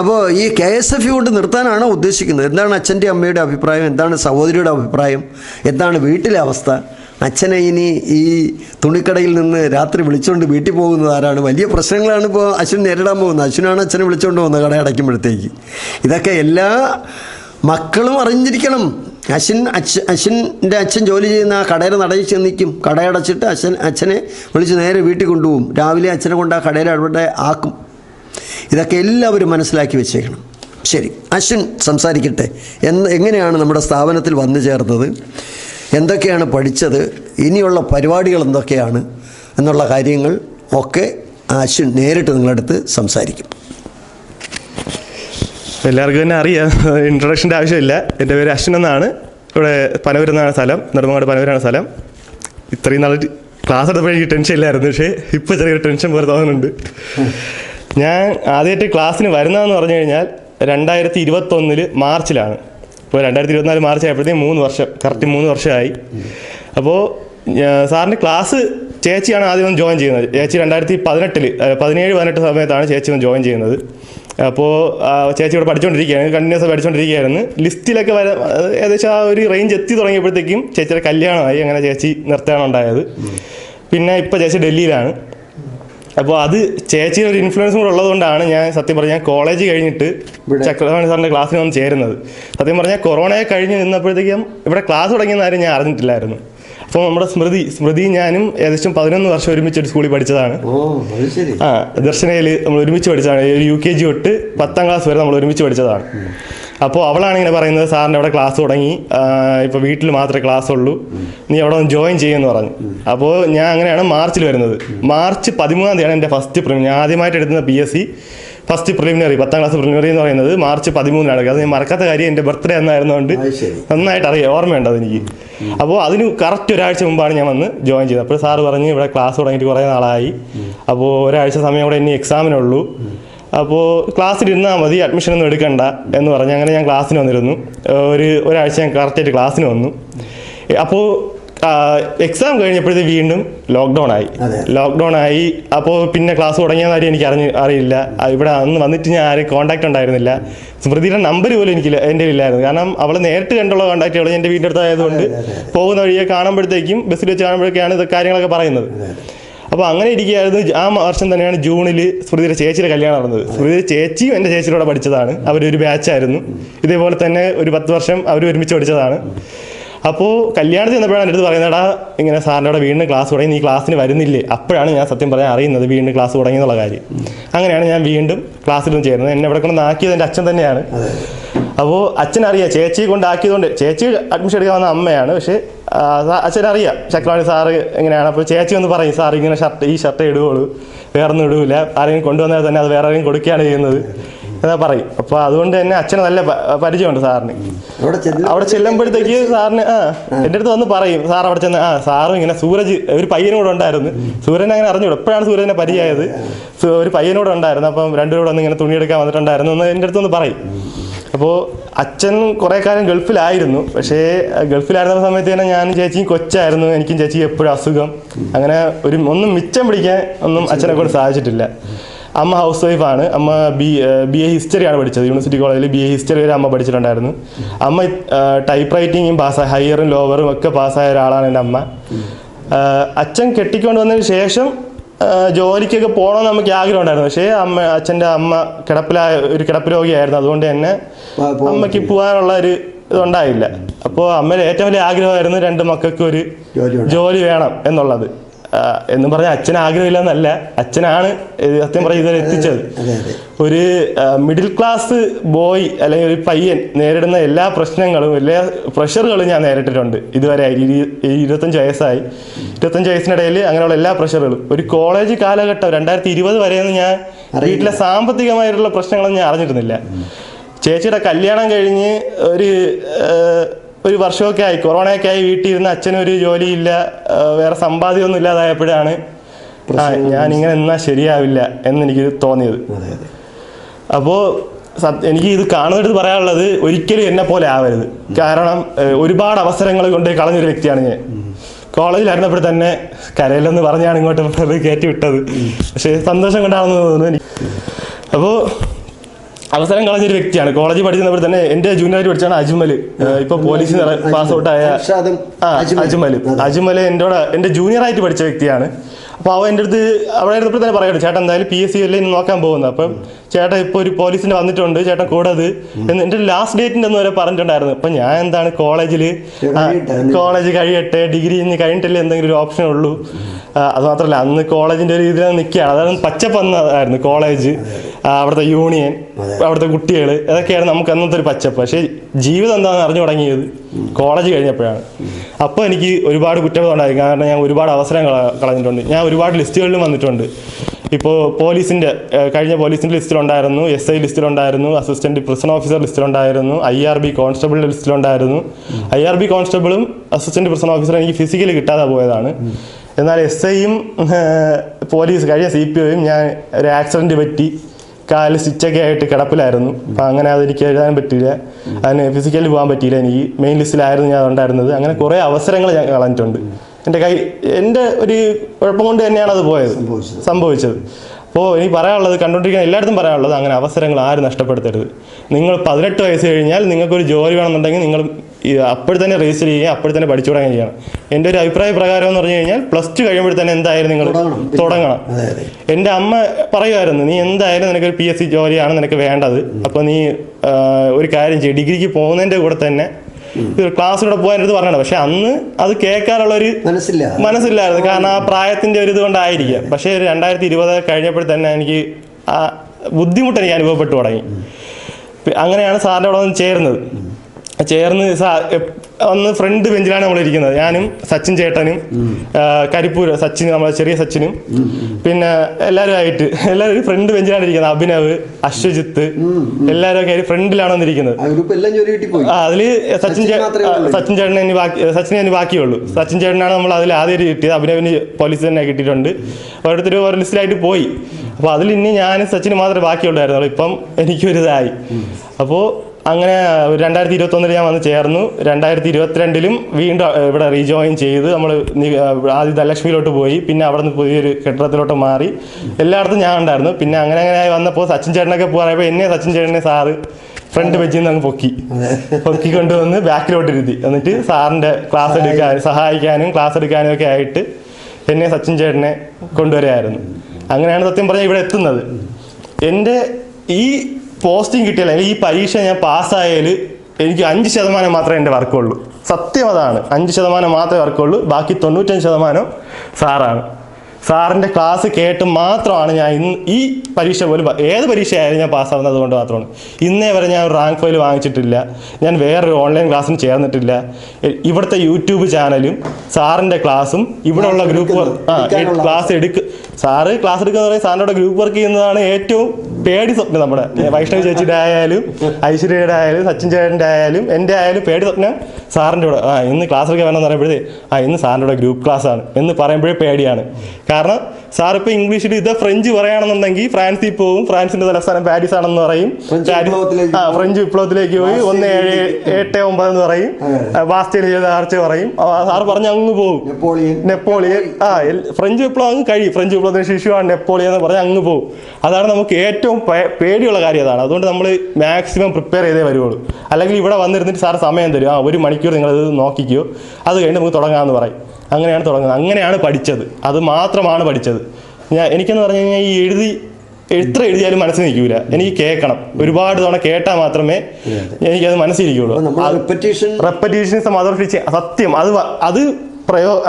അപ്പോൾ ഈ കെ എസ് എഫ് കൊണ്ട് നിർത്താനാണോ ഉദ്ദേശിക്കുന്നത്? എന്താണ് അച്ഛന്റെ അമ്മയുടെ അഭിപ്രായം? എന്താണ് സഹോദരിയുടെ അഭിപ്രായം? എന്താണ് വീട്ടിലെ അവസ്ഥ? അച്ഛനെ ഇനി ഈ തുണിക്കടയിൽ നിന്ന് രാത്രി വിളിച്ചുകൊണ്ട് വീട്ടിൽ പോകുന്നത് ആരാണ്? വലിയ പ്രശ്നങ്ങളാണ് ഇപ്പോൾ അശ്വിൻ നേരിടാൻ പോകുന്നത്. അശ്വിനാണ് അച്ഛനെ വിളിച്ചുകൊണ്ട് പോകുന്നത് കട അടയ്ക്കുമ്പോഴത്തേക്ക്. ഇതൊക്കെ എല്ലാ മക്കളും അറിഞ്ഞിരിക്കണം. അശ്വിൻ അച്ഛൻ അശ്വിന്റെ അച്ഛൻ ജോലി ചെയ്യുന്ന ആ കടയിൽ നടയിൽ നിൽക്കും. കടയടച്ചിട്ട് അച്ഛൻ അച്ഛനെ വിളിച്ച് നേരെ വീട്ടിൽ കൊണ്ടുപോകും. രാവിലെ അച്ഛനെ കൊണ്ട് ആ കടയിൽ അവിടെ ആക്കും. ഇതൊക്കെ എല്ലാവരും മനസ്സിലാക്കി വെച്ചേക്കണം. ശരി അശ്വിൻ സംസാരിക്കട്ടെ. എന്ന് എങ്ങനെയാണ് നമ്മുടെ സ്ഥാപനത്തിൽ വന്നു ചേർന്നത്? എന്തൊക്കെയാണ് പഠിച്ചത് ഇനിയുള്ള പരിപാടികൾ എന്തൊക്കെയാണ് എന്നുള്ള കാര്യങ്ങൾ ഒക്കെ അശ്വിൻ നേരിട്ട് നിങ്ങളടുത്ത് സംസാരിക്കും. എല്ലാവർക്കും തന്നെ അറിയാം ഇൻട്രൊഡക്ഷന്റെ ആവശ്യമില്ല. എന്റെ പേര് അശ്വിൻ എന്നാണ്. ഇവിടെ പനവൂർ എന്നാണ് സ്ഥലം നെടുമങ്ങാട് പനവൂരാണ് സ്ഥലം. ഇത്രയും നാൾ ക്ലാസ് എടുത്തപ്പോൾ എനിക്ക് ടെൻഷൻ ഇല്ലായിരുന്നു പക്ഷേ ഇപ്പോൾ ചെറിയൊരു ടെൻഷൻ പോലെ തോന്നുന്നുണ്ട്. ഞാൻ ആദ്യമായിട്ട് ക്ലാസ്സിന് വരുന്നതെന്ന് പറഞ്ഞു കഴിഞ്ഞാൽ രണ്ടായിരത്തി ഇരുപത്തൊന്നിൽ മാർച്ചിലാണ്. ഇപ്പോൾ രണ്ടായിരത്തി ഇരുപത്തിനാല് മാർച്ച് ആയപ്പോഴത്തേക്കും മൂന്ന് വർഷം കറക്റ്റ് മൂന്ന് വർഷമായി. അപ്പോൾ സാറിന്റെ ക്ലാസ് ചേച്ചിയാണ് ആദ്യം ജോയിൻ ചെയ്യുന്നത്. ചേച്ചി രണ്ടായിരത്തി പതിനെട്ടിൽ പതിനേഴ് പതിനെട്ട് സമയത്താണ് ചേച്ചി വന്ന് ജോയിൻ ചെയ്യുന്നത്. അപ്പോൾ ചേച്ചി ഇവിടെ പഠിച്ചുകൊണ്ടിരിക്കുകയാണ് കണ്ടിന്യൂസ് പഠിച്ചുകൊണ്ടിരിക്കുകയായിരുന്നു ലിസ്റ്റിലൊക്കെ വര ഏകദേശം ആ ഒരു റേഞ്ച് എത്തി തുടങ്ങിയപ്പോഴത്തേക്കും ചേച്ചിയുടെ കല്യാണമായി അങ്ങനെ ചേച്ചി നിർത്തുകയാണ് പിന്നെ ഇപ്പോൾ ചേച്ചി ഡൽഹിയിലാണ്. അപ്പോൾ അത് ചേച്ചിയുടെ ഒരു ഇൻഫ്ലുവൻസും കൂടെ ഉള്ളതുകൊണ്ടാണ് ഞാൻ സത്യം പറഞ്ഞാൽ കോളേജ് കഴിഞ്ഞിട്ട് ചക്രവാണി സാറിന്റെ ക്ലാസ്സിന് വന്ന് ചേരുന്നത്. സത്യം പറഞ്ഞാൽ കൊറോണയെ കഴിഞ്ഞ് നിന്നപ്പോഴത്തേക്കും ഇവിടെ ക്ലാസ് തുടങ്ങിയെന്ന കാര്യം ഞാൻ അറിഞ്ഞിട്ടില്ലായിരുന്നു. അപ്പോൾ നമ്മുടെ സ്മൃതി സ്മൃതി ഞാനും ഏകദേശം പതിനൊന്ന് വർഷം ഒരുമിച്ച് ഒരു സ്കൂളിൽ പഠിച്ചതാണ്. ആ ദർശനയിൽ നമ്മൾ ഒരുമിച്ച് പഠിച്ചതാണ്. യു കെ ജി തൊട്ട് പത്താം ക്ലാസ് വരെ നമ്മൾ ഒരുമിച്ച് പഠിച്ചതാണ്. അപ്പോൾ അവളാണ് ഇങ്ങനെ പറയുന്നത് സാറിന്റെ അവിടെ ക്ലാസ് തുടങ്ങി. ഇപ്പോൾ വീട്ടിൽ മാത്രമേ ക്ലാസ് ഉള്ളൂ. നീ അവിടെ ഒന്ന് ജോയിൻ ചെയ്യുമെന്ന് പറഞ്ഞു. അപ്പോൾ ഞാൻ അങ്ങനെയാണ് മാർച്ചിൽ വരുന്നത്. മാർച്ച് പതിമൂന്നാം തീയതിയാണ് എന്റെ ഫസ്റ്റ് പ്രിലിമിനറി ഞാൻ ആദ്യമായിട്ട് എടുക്കുന്ന P S C first preliminary പത്താം ക്ലാസ് പ്രിലിമിനറി എന്ന് പറയുന്നത് മാർച്ച് പതിമൂന്നിനാണ് അത് ഞാൻ മറക്കാത്ത കാര്യം എന്റെ ബർത്ത്ഡേ എന്നായിരുന്നുകൊണ്ട് നന്നായിട്ട് അറിയാം ഓർമ്മയുണ്ട് അതെനിക്ക് അപ്പോൾ അതിന് കറക്റ്റ് ഒരാഴ്ച മുമ്പാണ് ഞാൻ വന്ന് ജോയിൻ ചെയ്തത്. അപ്പോൾ സാറ് പറഞ്ഞ് ഇവിടെ ക്ലാസ് തുടങ്ങിയിട്ട് കുറേ നാളായി. അപ്പോൾ ഒരാഴ്ച സമയം അവിടെ ഇനി എക്സാമിനുള്ളൂ. അപ്പോൾ ക്ലാസ്സിൽ ഇരുന്നാൽ മതി അഡ്മിഷൻ ഒന്നും എടുക്കണ്ട എന്ന് പറഞ്ഞ് അങ്ങനെ ഞാൻ ക്ലാസ്സിന് വന്നിരുന്നു. ഒരു ഒരാഴ്ച ഞാൻ കറക്റ്റായിട്ട് ക്ലാസ്സിന് വന്നു. അപ്പോൾ എക്സാം കഴിഞ്ഞപ്പോഴത്തേക്ക് വീണ്ടും ലോക്ക്ഡൗൺ ആയി. ലോക്ക്ഡൗൺ ആയി. അപ്പോൾ പിന്നെ ക്ലാസ് തുടങ്ങിയ കാര്യം എനിക്ക് അറിഞ്ഞ് അറിയില്ല. ഇവിടെ അന്ന് വന്നിട്ട് ഞാൻ ആരും കോൺടാക്ട് ഉണ്ടായിരുന്നില്ല. സ്മൃതിയുടെ നമ്പർ പോലും എനിക്ക് എന്റെ ഇല്ലായിരുന്നു കാരണം അവളെ നേരിട്ട് കണ്ടുള്ള കോൺടാക്റ്റുകൾ എന്റെ വീടിന്റെ അടുത്തായതുകൊണ്ട് പോകുന്ന വഴിയെ കാണുമ്പോഴത്തേക്കും ബസ്സിൽ വെച്ച് കാണുമ്പോഴൊക്കെയാണ് ഇത് കാര്യങ്ങളൊക്കെ പറയുന്നത്. അപ്പോൾ അങ്ങനെ ഇരിക്കുകയായിരുന്നു. ആ വർഷം തന്നെയാണ് ജൂണിൽ സ്മൃതിയുടെ ചേച്ചിയുടെ കല്യാണം നടന്നത്. സ്മൃതിയുടെ ചേച്ചിയും എന്റെ ചേച്ചിയുടെ പഠിച്ചതാണ്. അവരൊരു ബാച്ചായിരുന്നു ഇതേപോലെ തന്നെ ഒരു പത്ത് വർഷം അവർ ഒരുമിച്ച് പഠിച്ചതാണ്. അപ്പോൾ കല്യാണത്തിൽ ചെന്നപ്പോഴാണ് എന്റെ അടുത്ത് പറയുന്നത് എടാ ഇങ്ങനെ സാറിന്റെ അവിടെ വീണ്ടും ക്ലാസ് തുടങ്ങി. നീ ക്ലാസ്സിന് വരുന്നില്ലേ? അപ്പോഴാണ് ഞാൻ സത്യം പറയാൻ അറിയുന്നത് വീണ്ടും ക്ലാസ് തുടങ്ങി എന്നുള്ള കാര്യം. അങ്ങനെയാണ് ഞാൻ വീണ്ടും ക്ലാസ്സിലും ചേരുന്നത് എന്നെ ഇവിടെ കൊണ്ട് ആക്കിയത് എന്റെ അച്ഛൻ തന്നെയാണ്. അപ്പോൾ അച്ഛൻ അച്ഛനറിയാം ചേച്ചിയെ കൊണ്ടാക്കിയതുകൊണ്ട് ചേച്ചി അഡ്മിഷൻ എടുക്കാൻ വന്ന അമ്മയാണ്. പക്ഷേ ആ, അറിയാം അച്ഛനറിയാം. ചക്രവാണി സാറ് എങ്ങനെയാണ്? അപ്പോൾ ചേച്ചി ഒന്ന് പറയും സാർ ഇങ്ങനെ ഷർട്ട് ഈ ഷർട്ട് ഇടുകയുള്ളൂ വേറൊന്നും ഇടൂല. ആരെങ്കിലും കൊണ്ടുവന്നാൽ തന്നെ അത് വേറെ ആരെങ്കിലും കൊടുക്കുകയാണ് ചെയ്യുന്നത്. എന്നാ പറയും. അപ്പോൾ അതുകൊണ്ട് തന്നെ അച്ഛന് നല്ല പരിചയമുണ്ട് സാറിന്. അവിടെ ചെല്ലുമ്പോഴത്തേക്ക് സാറിന് ആ എന്റെ അടുത്ത് വന്ന് പറയും. സാർ അവിടെ ചെന്ന് ആ സാറും ഇങ്ങനെ സൂരജ് ഒരു പയ്യനും കൂടെ ഉണ്ടായിരുന്നു. സൂര്യനെ അങ്ങനെ അറിഞ്ഞൂടെ? എപ്പോഴാണ് സൂര്യനെ പരിചയമായത്? ഒരു പയ്യനോട് ഉണ്ടായിരുന്നു. അപ്പം രണ്ടുപേരും ഒന്ന് ഇങ്ങനെ തുണിയെടുക്കാൻ വന്നിട്ടുണ്ടായിരുന്നു. എന്ന് എന്റെ അടുത്തൊന്ന് പറയും. അപ്പോൾ അച്ഛൻ കുറേ കാലം ഗൾഫിലായിരുന്നു. പക്ഷേ ഗൾഫിലായിരുന്ന സമയത്ത് തന്നെ ഞാൻ ചേച്ചിയും കൊച്ചായിരുന്നു. എനിക്കും ചേച്ചി എപ്പോഴും അസുഖം. അങ്ങനെ ഒരു ഒന്നും മിച്ചം പിടിക്കാൻ ഒന്നും അച്ഛനെ കൊണ്ട് സാധിച്ചിട്ടില്ല. അമ്മ ഹൗസ് വൈഫാണ് അമ്മ ബി ബി എ ഹിസ്റ്ററിയാണ് പഠിച്ചത്. യൂണിവേഴ്സിറ്റി കോളേജിൽ ബി എ ഹിസ്റ്ററി വരെ അമ്മ പഠിച്ചിട്ടുണ്ടായിരുന്നു. അമ്മ ടൈപ്പ് റൈറ്റിങ്ങും പാസ്സായ ഹയറും ലോവറും ഒക്കെ പാസ്സായ ഒരാളാണ് എന്റെ അമ്മ. അച്ഛൻ കെട്ടിക്കൊണ്ട് വന്നതിന് ശേഷം ജോലിക്കൊക്കെ പോകണമെന്ന് നമുക്ക് ആഗ്രഹം ഉണ്ടായിരുന്നു പക്ഷേ അമ്മ അച്ഛന്റെ അമ്മ കിടപ്പിലായ ഒരു കിടപ്പ് രോഗിയായിരുന്നു. അതുകൊണ്ട് തന്നെ അമ്മയ്ക്ക് പോകാനുള്ള ഒരു ഇതുണ്ടായില്ല. അപ്പോൾ അമ്മയുടെ ഏറ്റവും വലിയ ആഗ്രഹമായിരുന്നു രണ്ട് മക്കൾക്ക് ഒരു ജോലി വേണം. എന്നുള്ളത്. എന്നും പറഞ്ഞ അച്ഛൻ ആഗ്രഹമില്ലെന്നല്ല. അച്ഛനാണ് സത്യം പറഞ്ഞ ഇതുവരെ എത്തിച്ചത്. ഒരു മിഡിൽ ക്ലാസ് ബോയ് അല്ലെങ്കിൽ ഒരു പയ്യൻ നേരിടുന്ന എല്ലാ പ്രശ്നങ്ങളും എല്ലാ പ്രഷറുകളും ഞാൻ നേരിട്ടിട്ടുണ്ട്. ഇതുവരെ ഇരു- ഇരുപത്തഞ്ച് വയസ്സായി. ഇരുപത്തഞ്ച് വയസ്സിനിടയിൽ അങ്ങനെയുള്ള എല്ലാ പ്രഷറുകളും. ഒരു കോളേജ് കാലഘട്ടം രണ്ടായിരത്തി ഇരുപത് വരെയൊന്നും ഞാൻ വീട്ടിലെ സാമ്പത്തികമായിട്ടുള്ള പ്രശ്നങ്ങളൊന്നും ഞാൻ അറിഞ്ഞിരുന്നില്ല. ചേച്ചിയുടെ കല്യാണം കഴിഞ്ഞ് ഒരു ഒരു വർഷമൊക്കെ ആയി. കൊറോണയൊക്കെ ആയി വീട്ടിൽ ഇരുന്ന് അച്ഛനൊരു ജോലിയില്ല വേറെ സമ്പാദ്യമൊന്നും ഇല്ലാതായപ്പോഴാണ് ആ ഞാൻ ഇങ്ങനെ എന്നാ ശരിയാവില്ല എന്നെനിക്ക് തോന്നിയത്. അപ്പോ അപ്പോൾ എനിക്ക് ഇത് കാണുന്നിടത്ത് പറയാനുള്ളത് ഒരിക്കലും എന്നെ പോലെ ആവരുത്. കാരണം ഒരുപാട് അവസരങ്ങൾ കൊണ്ട് കളഞ്ഞൊരു വ്യക്തിയാണ് ഞാൻ. കോളേജിലായിരുന്നപ്പോൾ തന്നെ കരയിലെന്ന് പറഞ്ഞാണ് ഇങ്ങോട്ട് കയറ്റി വിട്ടത്. പക്ഷേ സന്തോഷം കൊണ്ടാണെന്ന് തോന്നുന്നു എനിക്ക്. അപ്പോൾ അവസരം കളഞ്ഞ ഒരു വ്യക്തിയാണ്. കോളേജിൽ പഠിച്ചവർ തന്നെ എന്റെ ജൂനിയർ പഠിച്ചാണ് അജ്മൽ. ഇപ്പൊ പോലീസ് പാസ് ഔട്ടായ ആയ അജ്മൽ. അജ്മൽ. എന്റെ എന്റെ ജൂനിയർ ആയിട്ട് പഠിച്ച വ്യക്തിയാണ്. അപ്പൊ അവൻ എന്റെ അടുത്ത് അവിടെ ഇരുന്നപ്പോൾ തന്നെ പറയട്ടെ ചേട്ടൻ എന്തായാലും പി എസ് സി അല്ലേ നോക്കാൻ പോകുന്നത്? അപ്പം ചേട്ടൻ ഇപ്പോൾ ഒരു പോലീസിന്റെ വന്നിട്ടുണ്ട് ചേട്ടൻ കൂടത് എന്ന് എന്റെ ലാസ്റ്റ് ഡേറ്റിന്റെ ഒന്ന് വരെ പറഞ്ഞിട്ടുണ്ടായിരുന്നു. അപ്പം ഞാൻ എന്താണ് കോളേജിൽ കോളേജ് കഴിയട്ടെ ഡിഗ്രി ഇനി കഴിഞ്ഞിട്ടല്ലേ എന്തെങ്കിലും ഒരു ഓപ്ഷൻ ഉള്ളൂ. അത് മാത്രമല്ല അന്ന് കോളേജിന്റെ ഒരു ഇതിൽ നിൽക്കുകയാണ്. അതായത് പച്ചപ്പന്നായിരുന്നു കോളേജ് അവിടുത്തെ യൂണിയൻ അവിടുത്തെ കുട്ടികൾ ഇതൊക്കെയാണ് നമുക്ക് അന്നത്തെ ഒരു പച്ചപ്പ്. പക്ഷേ ജീവിതം എന്താണെന്ന് അറിഞ്ഞു തുടങ്ങിയത് കോളേജ് കഴിഞ്ഞപ്പോഴാണ്. അപ്പോൾ എനിക്ക് ഒരുപാട് കുറ്റബോധം ഉണ്ടായി കാരണം ഞാൻ ഒരുപാട് അവസരം കളഞ്ഞിട്ടുണ്ട്. ഞാൻ ഒരുപാട് ലിസ്റ്റുകളിലും വന്നിട്ടുണ്ട്. ഇപ്പോൾ പോലീസിന്റെ കഴിഞ്ഞ പോലീസിന്റെ ലിസ്റ്റിലുണ്ടായിരുന്നു എസ് ഐ ലിസ്റ്റിലുണ്ടായിരുന്നു അസിസ്റ്റന്റ് പ്രിസൺ ഓഫീസർ ലിസ്റ്റിലുണ്ടായിരുന്നു ഐ ആർ ബി കോൺസ്റ്റബിളിന്റെ ലിസ്റ്റിലുണ്ടായിരുന്നു. ഐ ആർ ബി കോൺസ്റ്റബിളും അസിസ്റ്റന്റ് പ്രിസൺ ഓഫീസറും എനിക്ക് ഫിസിക്കലി കിട്ടാതെ പോയതാണ്. എന്നാൽ എസ് ഐയും പോലീസ് കഴിഞ്ഞ സി പി ഒയും ഞാൻ ഒരു ആക്സിഡന്റ് പറ്റി കാൽ സ്റ്റിച്ചൊക്കെ ആയിട്ട് കിടപ്പിലായിരുന്നു. അപ്പം അങ്ങനെ അതെനിക്ക് എഴുതാൻ പറ്റിയില്ല. അതിന് ഫിസിക്കലി പോകാൻ പറ്റിയില്ല. എനിക്ക് മെയിൻ ലിസ്റ്റിലായിരുന്നു ഞാൻ ഉണ്ടായിരുന്നത്. അങ്ങനെ കുറേ അവസരങ്ങൾ ഞാൻ കളഞ്ഞിട്ടുണ്ട്. എന്റെ കൈ എന്റെ ഒരു കുഴപ്പം കൊണ്ട് തന്നെയാണ് അത് പോയത്. സംഭവിച്ചത്. അപ്പോൾ ഇനി പറയാനുള്ളത് കണ്ടുകൊണ്ടിരിക്കുന്ന എല്ലായിടത്തും പറയാനുള്ളത് അങ്ങനെ അവസരങ്ങൾ ആരും നഷ്ടപ്പെടുത്തരുത്. നിങ്ങൾ പതിനെട്ട് വയസ്സ് കഴിഞ്ഞാൽ നിങ്ങൾക്കൊരു ജോലി വേണമെന്നുണ്ടെങ്കിൽ നിങ്ങൾ അപ്പോൾ തന്നെ രജിസ്റ്റർ ചെയ്യുക അപ്പോൾ തന്നെ പഠിച്ചു തുടങ്ങുകയും ചെയ്യണം. എന്റെ ഒരു അഭിപ്രായ പ്രകാരം എന്ന് പറഞ്ഞു കഴിഞ്ഞാൽ പ്ലസ് ടു കഴിയുമ്പോൾ തന്നെ എന്തായാലും നിങ്ങൾ തുടങ്ങണം. എന്റെ അമ്മ പറയുമായിരുന്നു നീ എന്തായാലും നിനക്ക് ഒരു പി എസ് സി ജോലിയാണ് നിനക്ക് വേണ്ടത്. അപ്പോൾ നീ ഒരു കാര്യം ചെയ്യും. ഡിഗ്രിക്ക് പോകുന്നതിന്റെ കൂടെ തന്നെ ക്ലാസ്സിലൂടെ പോകാൻ പറഞ്ഞത് പക്ഷെ അന്ന് അത് കേൾക്കാനുള്ള ഒരു മനസ്സില്ല മനസ്സില്ലായിരുന്നു. കാരണം ആ പ്രായത്തിന്റെ ഒരു ഇത് കൊണ്ടായിരിക്കാം പക്ഷേ രണ്ടായിരത്തി ഇരുപത് കഴിഞ്ഞപ്പോൾ തന്നെ എനിക്ക് ആ ബുദ്ധിമുട്ട് എനിക്ക് അനുഭവപ്പെട്ടു തുടങ്ങി. അങ്ങനെയാണ് സാറിന്റെ അവിടെ വന്ന് ചേർന്നത് ചേർന്ന് അന്ന് ഫ്രണ്ട് ബെഞ്ചിലാണ് നമ്മൾ ഇരിക്കുന്നത് ഞാനും സച്ചിൻ ചേട്ടനും കരിപ്പൂര് കരിപ്പൂർ സച്ചിൻ നമ്മളെ ചെറിയ സച്ചിനും. പിന്നെ എല്ലാവരും ആയിട്ട് എല്ലാവരും ഫ്രണ്ട് ബെഞ്ചിലാണ് ഇരിക്കുന്നത്. അഭിനവ് അശ്വജിത്ത് എല്ലാവരും ഒക്കെ ഫ്രണ്ടിലാണ് വന്നിരിക്കുന്നത്. അതിൽ സച്ചിൻ സച്ചിൻ ചേട്ടനെ ബാക്കി സച്ചിനെ ഇനി ബാക്കിയുള്ളൂ. സച്ചിൻ ചേട്ടനാണ് നമ്മൾ അതിൽ ആദ്യം കിട്ടിയത്. അഭിനവിന് പോലീസ് തന്നെ കിട്ടിയിട്ടുണ്ട്. ഓരോരുത്തർ ഓരോ ലിസ്റ്റിലായിട്ട് പോയി. അപ്പോൾ അതിൽ ഇനി ഞാൻ സച്ചിന് മാത്രമേ ബാക്കിയുള്ളായിരുന്നു ഇപ്പം എനിക്കൊരിതായി. അപ്പോ അപ്പോൾ അങ്ങനെ രണ്ടായിരത്തി ഇരുപത്തൊന്നിൽ ഞാൻ വന്ന് ചേർന്നു. രണ്ടായിരത്തി ഇരുപത്തിരണ്ടിലും വീണ്ടും ഇവിടെ റീജോയിൻ ചെയ്ത് നമ്മൾ ആദ്യം ധനലക്ഷ്മിയിലോട്ട് പോയി. പിന്നെ അവിടെ നിന്ന് പുതിയൊരു കെട്ടിടത്തിലോട്ട് മാറി. എല്ലായിടത്തും ഞാൻ ഉണ്ടായിരുന്നു. പിന്നെ അങ്ങനെ അങ്ങനെ വന്നപ്പോൾ സച്ചിൻ ചേട്ടനൊക്കെ പറയുമ്പോൾ എന്നെ സച്ചിൻ ചേട്ടനെ സാറ് ഫ്രണ്ട് ബെഞ്ചിൽ നിന്ന് അങ്ങ് പൊക്കി. പൊക്കി കൊണ്ടുവന്ന് ബാക്കിലോട്ട് ഇരുത്തി. എന്നിട്ട് സാറിന്റെ ക്ലാസ് എടുക്കാൻ സഹായിക്കാനും ക്ലാസ് എടുക്കാനും ഒക്കെ ആയിട്ട് എന്നെ സച്ചിൻ ചേട്ടനെ കൊണ്ടുവരായിരുന്നു അങ്ങനെയാണ് സത്യം പറഞ്ഞാൽ ഇവിടെ എത്തുന്നത്. എന്റെ ഈ പോസ്റ്റിംഗ് കിട്ടിയാൽ അല്ലെങ്കിൽ ഈ പരീക്ഷ ഞാൻ പാസ്സായാൽ എനിക്ക് അഞ്ച് ശതമാനം മാത്രമേ എന്റെ വർക്കുള്ളൂ സത്യം അതാണ്. അഞ്ച് ശതമാനം മാത്രമേ വർക്കുള്ളൂ ബാക്കി തൊണ്ണൂറ്റഞ്ച് ശതമാനം സാറാണ്. സാറിന്റെ ക്ലാസ് കേട്ട് മാത്രമാണ് ഞാൻ ഇന്ന് ഈ പരീക്ഷ പോലും ഏത് പരീക്ഷയായാലും ഞാൻ പാസ്സാവുന്നത് കൊണ്ട് മാത്രമാണ്. ഇന്നേ വരെ ഞാൻ റാങ്ക് ഫയൽ വാങ്ങിച്ചിട്ടില്ല. ഞാൻ വേറൊരു ഓൺലൈൻ ക്ലാസ്സിന് ചേർന്നിട്ടില്ല. ഇവിടുത്തെ യൂട്യൂബ് ചാനലും സാറിന്റെ ക്ലാസ്സും ഇവിടെ ഉള്ള ഗ്രൂപ്പ് വർക്ക് ആ ക്ലാസ് എടുക്കുക സാറ് ക്ലാസ് എടുക്കുക എന്ന് പറയുന്നത് സാറിന്റെ ഗ്രൂപ്പ് വർക്ക് ചെയ്യുന്നതാണ് ഏറ്റവും പേടി സ്വപ്നം നമ്മുടെ. വൈഷ്ണവ് ചേച്ചിയുടെ ആയാലും ഐശ്വര്യയുടെ ആയാലും സച്ചിൻ ചേട്ടന്റെ ആയാലും എന്റെ ആയാലും പേടി സ്വപ്നം സാറിന്റെ കൂടെ. ആ ഇന്ന് ക്ലാസ്സിലൊക്കെ വേണമെന്ന് പറയുമ്പോഴേ ആ ഇന്ന് സാറിന്റെ കൂടെ ഗ്രൂപ്പ് ക്ലാസ്സാണ് എന്ന് പറയുമ്പോഴേ പേടിയാണ്. കാരണം സാർ ഇപ്പൊ ഇംഗ്ലീഷിൽ ഇത് ഫ്രഞ്ച് പറയുകയാണെന്നുണ്ടെങ്കിൽ ഫ്രാൻസിൽ പോകും ഫ്രാൻസിന്റെ തലസ്ഥാനം പാരീസ് ആണെന്ന് പറയും. ആ ഫ്രഞ്ച് വിപ്ലവത്തിലേക്ക് പോയി. ഒന്ന് ഏഴ് എട്ട് ഒമ്പത് എന്ന് പറയും. അതെ. ബാസ്റ്റേൽ ചെയ്ത ആർച്ച് പറയും. സാർ പറഞ്ഞു അങ്ങ് പോകും നെപ്പോളിയൻ. നെപ്പോളിയൻ. ആ ഫ്രഞ്ച് വിപ്ലവം അങ്ങ് കഴിയും. ഫ്രഞ്ച് വിപ്ലവത്തിന് ശിശുവാണ് നെപ്പോളിയൻ എന്ന് പറഞ്ഞ് അങ്ങ് പോകും അതാണ് നമുക്ക് ഏറ്റവും പേടിയുള്ള കാര്യം അതാണ്. അതുകൊണ്ട് നമ്മൾ മാക്സിമം പ്രിപ്പയർ ചെയ്തേ വരുവുള്ളൂ. അല്ലെങ്കിൽ ഇവിടെ വന്നിരുന്നിട്ട് സാർ സമയം തരും. ആ ഒരു മണിക്കൂർ നിങ്ങൾ ഇത് നോക്കിക്കോ. അത് കഴിഞ്ഞ് നമുക്ക് തുടങ്ങാമെന്ന് പറയും. അങ്ങനെയാണ് തുടങ്ങുന്നത്. അങ്ങനെയാണ് പഠിച്ചത്. അത് മാത്രമാണ് പഠിച്ചത്. ഞാൻ എനിക്കെന്ന് പറഞ്ഞു കഴിഞ്ഞാൽ ഈ എഴുതി എത്ര എഴുതിയാലും മനസ്സിൽ നിൽക്കൂല. എനിക്ക് കേൾക്കണം. ഒരുപാട് തവണ കേട്ടാൽ മാത്രമേ എനിക്കത് മനസ്സിലിരിക്കുള്ളൂ. റിപ്പറ്റീഷൻ മദർ ഫിച്ച് സത്യം. അത് അത് പ്രയോ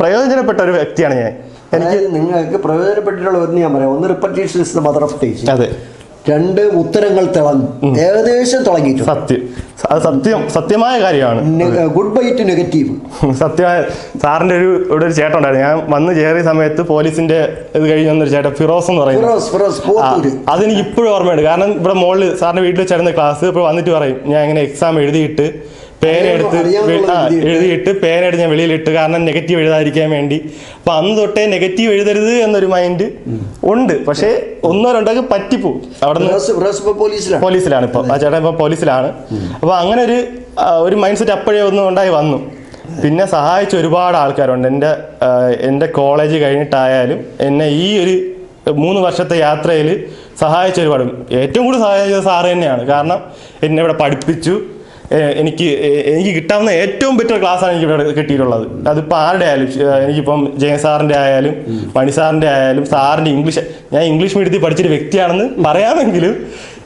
പ്രയോജനപ്പെട്ട ഒരു വ്യക്തിയാണ് ഞാൻ. എനിക്ക് നിങ്ങൾക്ക് പ്രയോജനപ്പെട്ടിട്ടുള്ള ഒന്ന് ഞാൻ പറയാം. ഒന്ന് repetition is the mother of teaching അതെ. രണ്ട് ഉത്തരങ്ങൾ തിളങ്ങും. ഏകദേശം തിളങ്ങിയിട്ടുണ്ട്. സത്യം. അത് സത്യം സത്യമായ കാര്യമാണ്. Good bye to negative. സത്യമായ സാറിന്റെ ഒരു ഇവിടെ ഒരു ചേട്ടൻ ഉണ്ടായിരുന്നു. ഞാൻ വന്ന് കയറിയ സമയത്ത് പോലീസിന്റെ ഇത് കഴിഞ്ഞ വന്നൊരു ചേട്ടൻ ഫിറോസ് എന്ന് പറയുന്നത് അതെനിക്ക് ഇപ്പോഴും ഓർമ്മയുണ്ട്. കാരണം ഇവിടെ മോളിൽ സാറിന്റെ വീട്ടിൽ വെച്ചായിരുന്ന ക്ലാസ് ഇപ്പോൾ വന്നിട്ട് പറയും ഞാൻ ഇങ്ങനെ എക്സാം എഴുതിയിട്ട് ആ, എഴുതിയിട്ട്. പേരെടുത്ത് ഞാൻ വെളിയിലിട്ട് കാരണം നെഗറ്റീവ് എഴുതാതിരിക്കാൻ വേണ്ടി. അപ്പൊ അന്ന് തൊട്ടേ നെഗറ്റീവ് എഴുതരുത് എന്നൊരു മൈൻഡ് ഉണ്ട്. പക്ഷേ ഒന്നോ രണ്ടോ പറ്റിപ്പോ അവിടെ പോലീസിലാണ്. ഇപ്പൊ. ആ ചേട്ടൻ ഇപ്പൊ പോലീസിലാണ്. അപ്പൊ അങ്ങനെ ഒരു ഒരു മൈൻഡ് സെറ്റ് അപ്പോഴേ ഒന്നും ഉണ്ടായി വന്നു. പിന്നെ സഹായിച്ച ഒരുപാട് ആൾക്കാരുണ്ട്. എന്റെ എന്റെ കോളേജ് കഴിഞ്ഞിട്ടായാലും എന്നെ ഈ ഒരു മൂന്ന് വർഷത്തെ യാത്രയിൽ സഹായിച്ച ഒരുപാട്. ഏറ്റവും കൂടുതൽ സഹായിച്ചത് സാറ് തന്നെയാണ്. കാരണം എന്നെ ഇവിടെ പഠിപ്പിച്ചു. എനിക്ക് എനിക്ക് കിട്ടാവുന്ന ഏറ്റവും ബെറ്റർ ക്ലാസ്സാണ് എനിക്ക് ഇവിടെ കിട്ടിയിട്ടുള്ളത്. അതിപ്പോൾ ആരുടെ ആയാലും എനിക്കിപ്പം ജയ സാറിന്റെ ആയാലും മണി സാറിന്റെ ആയാലും സാറിന്റെ ഇംഗ്ലീഷ് ഞാൻ ഇംഗ്ലീഷ് മീഡിയത്തിൽ പഠിച്ചൊരു വ്യക്തിയാണെന്ന് പറയാമെങ്കിലും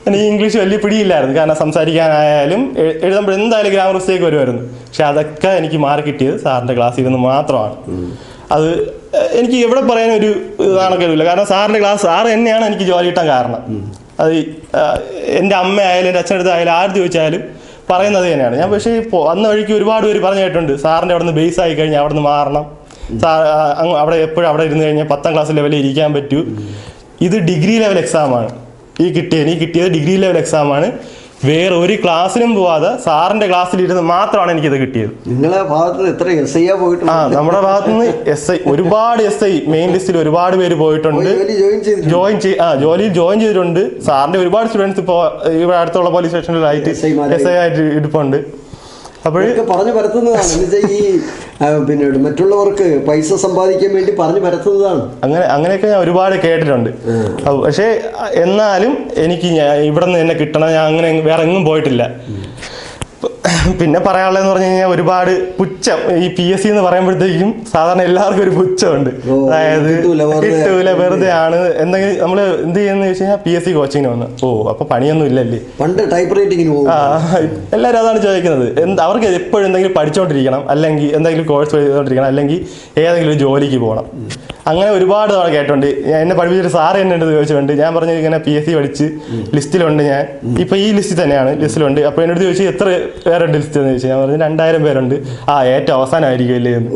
എനിക്ക് ഇംഗ്ലീഷ് വലിയ പിടിയില്ലായിരുന്നു. കാരണം സംസാരിക്കാനായാലും എഴുതുമ്പോൾ എന്തായാലും ഗ്രാമർ മിസ്റ്റേക്ക് വരുമായിരുന്നു. പക്ഷെ അതൊക്കെ എനിക്ക് മാറി കിട്ടിയത് സാറിന്റെ ക്ലാസ്സിൽ നിന്ന് മാത്രമാണ്. അത് എനിക്ക് എവിടെ പറയാൻ ഒരു ഇതാണൊക്കെ ഇല്ല കാരണം സാറിന്റെ ക്ലാസ് സാറ് തന്നെയാണ് എനിക്ക് ജോലി കിട്ടാൻ കാരണം. അത് എന്റെ അമ്മയായാലും എന്റെ അച്ഛനടുത്തായാലും ആര് ചോദിച്ചാലും പറയുന്നത് തന്നെയാണ്. ഞാൻ പക്ഷേ അന്ന് വഴിക്ക് ഒരുപാട് പേര് പറഞ്ഞു കേട്ടിട്ടുണ്ട്. സാറിന്റെ അവിടെ നിന്ന് ബേസ് ആയി കഴിഞ്ഞാൽ അവിടെ നിന്ന് മാറണം. സാർ അവിടെ എപ്പോഴും അവിടെ ഇരുന്ന് കഴിഞ്ഞാൽ പത്താം ക്ലാസ് ലെവലിൽ ഇരിക്കാൻ പറ്റൂ. ഇത് ഡിഗ്രി ലെവൽ എക്സാമാണ് ഈ കിട്ടിയ നീ കിട്ടിയത് ഡിഗ്രി ലെവൽ എക്സാമാണ് വേറെ ഒരു ക്ലാസ്സിലും പോവാതെ സാറിന്റെ ക്ലാസ്സിൽ ഇരുന്ന് മാത്രമാണ് ഇത് കിട്ടിയത്. നിങ്ങളെ ഭാഗത്ത് എത്ര എസ് ഐ ആ പോയിട്ടുണ്ട്. നമ്മുടെ ഭാഗത്ത് നിന്ന് എസ് ഐ ഒരുപാട് എസ് ഐ മെയിൻ ലിസ്റ്റിൽ ഒരുപാട് പേര് പോയിട്ടുണ്ട്. ജോയിൻ ചെയ് ആ ജോലിയിൽ ജോയിൻ ചെയ്തിട്ടുണ്ട്. സാറിന്റെ ഒരുപാട് സ്റ്റുഡൻസ് ഇപ്പോ ഇവിടെ അടുത്തുള്ള പോലീസ് സ്റ്റേഷനിലായിട്ട്. എസ് ഐ ആയിട്ട് ഇരിപ്പുണ്ട്. അപ്പോൾ പറഞ്ഞു പരത്തുന്നതാണ്. ഈ പിന്നെ മറ്റുള്ളവർക്ക് പൈസ സമ്പാദിക്കാൻ വേണ്ടി പറഞ്ഞു പരത്തുന്നതാണ്. അങ്ങനെ അങ്ങനെയൊക്കെ ഞാൻ ഒരുപാട് കേട്ടിട്ടുണ്ട്. പക്ഷേ എന്നാലും എനിക്ക് ഞാൻ ഇവിടെ നിന്ന് എന്നെ കിട്ടണം. ഞാൻ അങ്ങനെ വേറെ എങ്ങും പോയിട്ടില്ല. പിന്നെ പറയാനുള്ളതെന്ന് പറഞ്ഞു കഴിഞ്ഞാൽ ഒരുപാട് പുച്ഛം. ഈ പി എസ് സി എന്ന് പറയുമ്പോഴത്തേക്കും സാധാരണ എല്ലാവർക്കും ഒരു പുച്ഛമുണ്ട്. അതായത് കിട്ടൂല, വെറുതെ ആണ്. എന്തെങ്കിലും നമ്മൾ എന്ത് ചെയ്യുന്ന വെച്ച് കഴിഞ്ഞാൽ പി എസ് സി കോച്ചിങ്ങിന് വന്ന്. ഓ അപ്പൊ പണിയൊന്നും ഇല്ലല്ലേ? പണ്ട് ടൈപ്പ് ആ എല്ലാവരും അതാണ് ചോദിക്കുന്നത്. എന്ത് അവർക്ക് എപ്പോഴും എന്തെങ്കിലും പഠിച്ചുകൊണ്ടിരിക്കണം അല്ലെങ്കിൽ എന്തെങ്കിലും കോഴ്സ് ചെയ്തുകൊണ്ടിരിക്കണം അല്ലെങ്കിൽ ഏതെങ്കിലും ഒരു ജോലിക്ക് പോകണം. അങ്ങനെ ഒരുപാട് തവണ കേട്ടുണ്ട് ഞാൻ എന്നെ പഠിപ്പിച്ചൊരു സാറ് എന്നെ ഉണ്ട് ചോദിച്ചിട്ടുണ്ട്. ഞാൻ പറഞ്ഞു ഇങ്ങനെ പി എസ് സി പഠിച്ച് ലിസ്റ്റിലുണ്ട് ഞാൻ. ഇപ്പൊ ഈ ലിസ്റ്റിൽ തന്നെയാണ് ലിസ്റ്റിലുണ്ട്. അപ്പൊ എന്നോട് ചോദിച്ചു എത്ര പേരുണ്ട് ലിസ്റ്റ് എന്ന് ചോദിച്ചു ഞാൻ പറഞ്ഞു രണ്ടായിരം പേരുണ്ട്. ആ ഏറ്റവും അവസാനമായിരിക്കും അല്ലേ എന്ന്.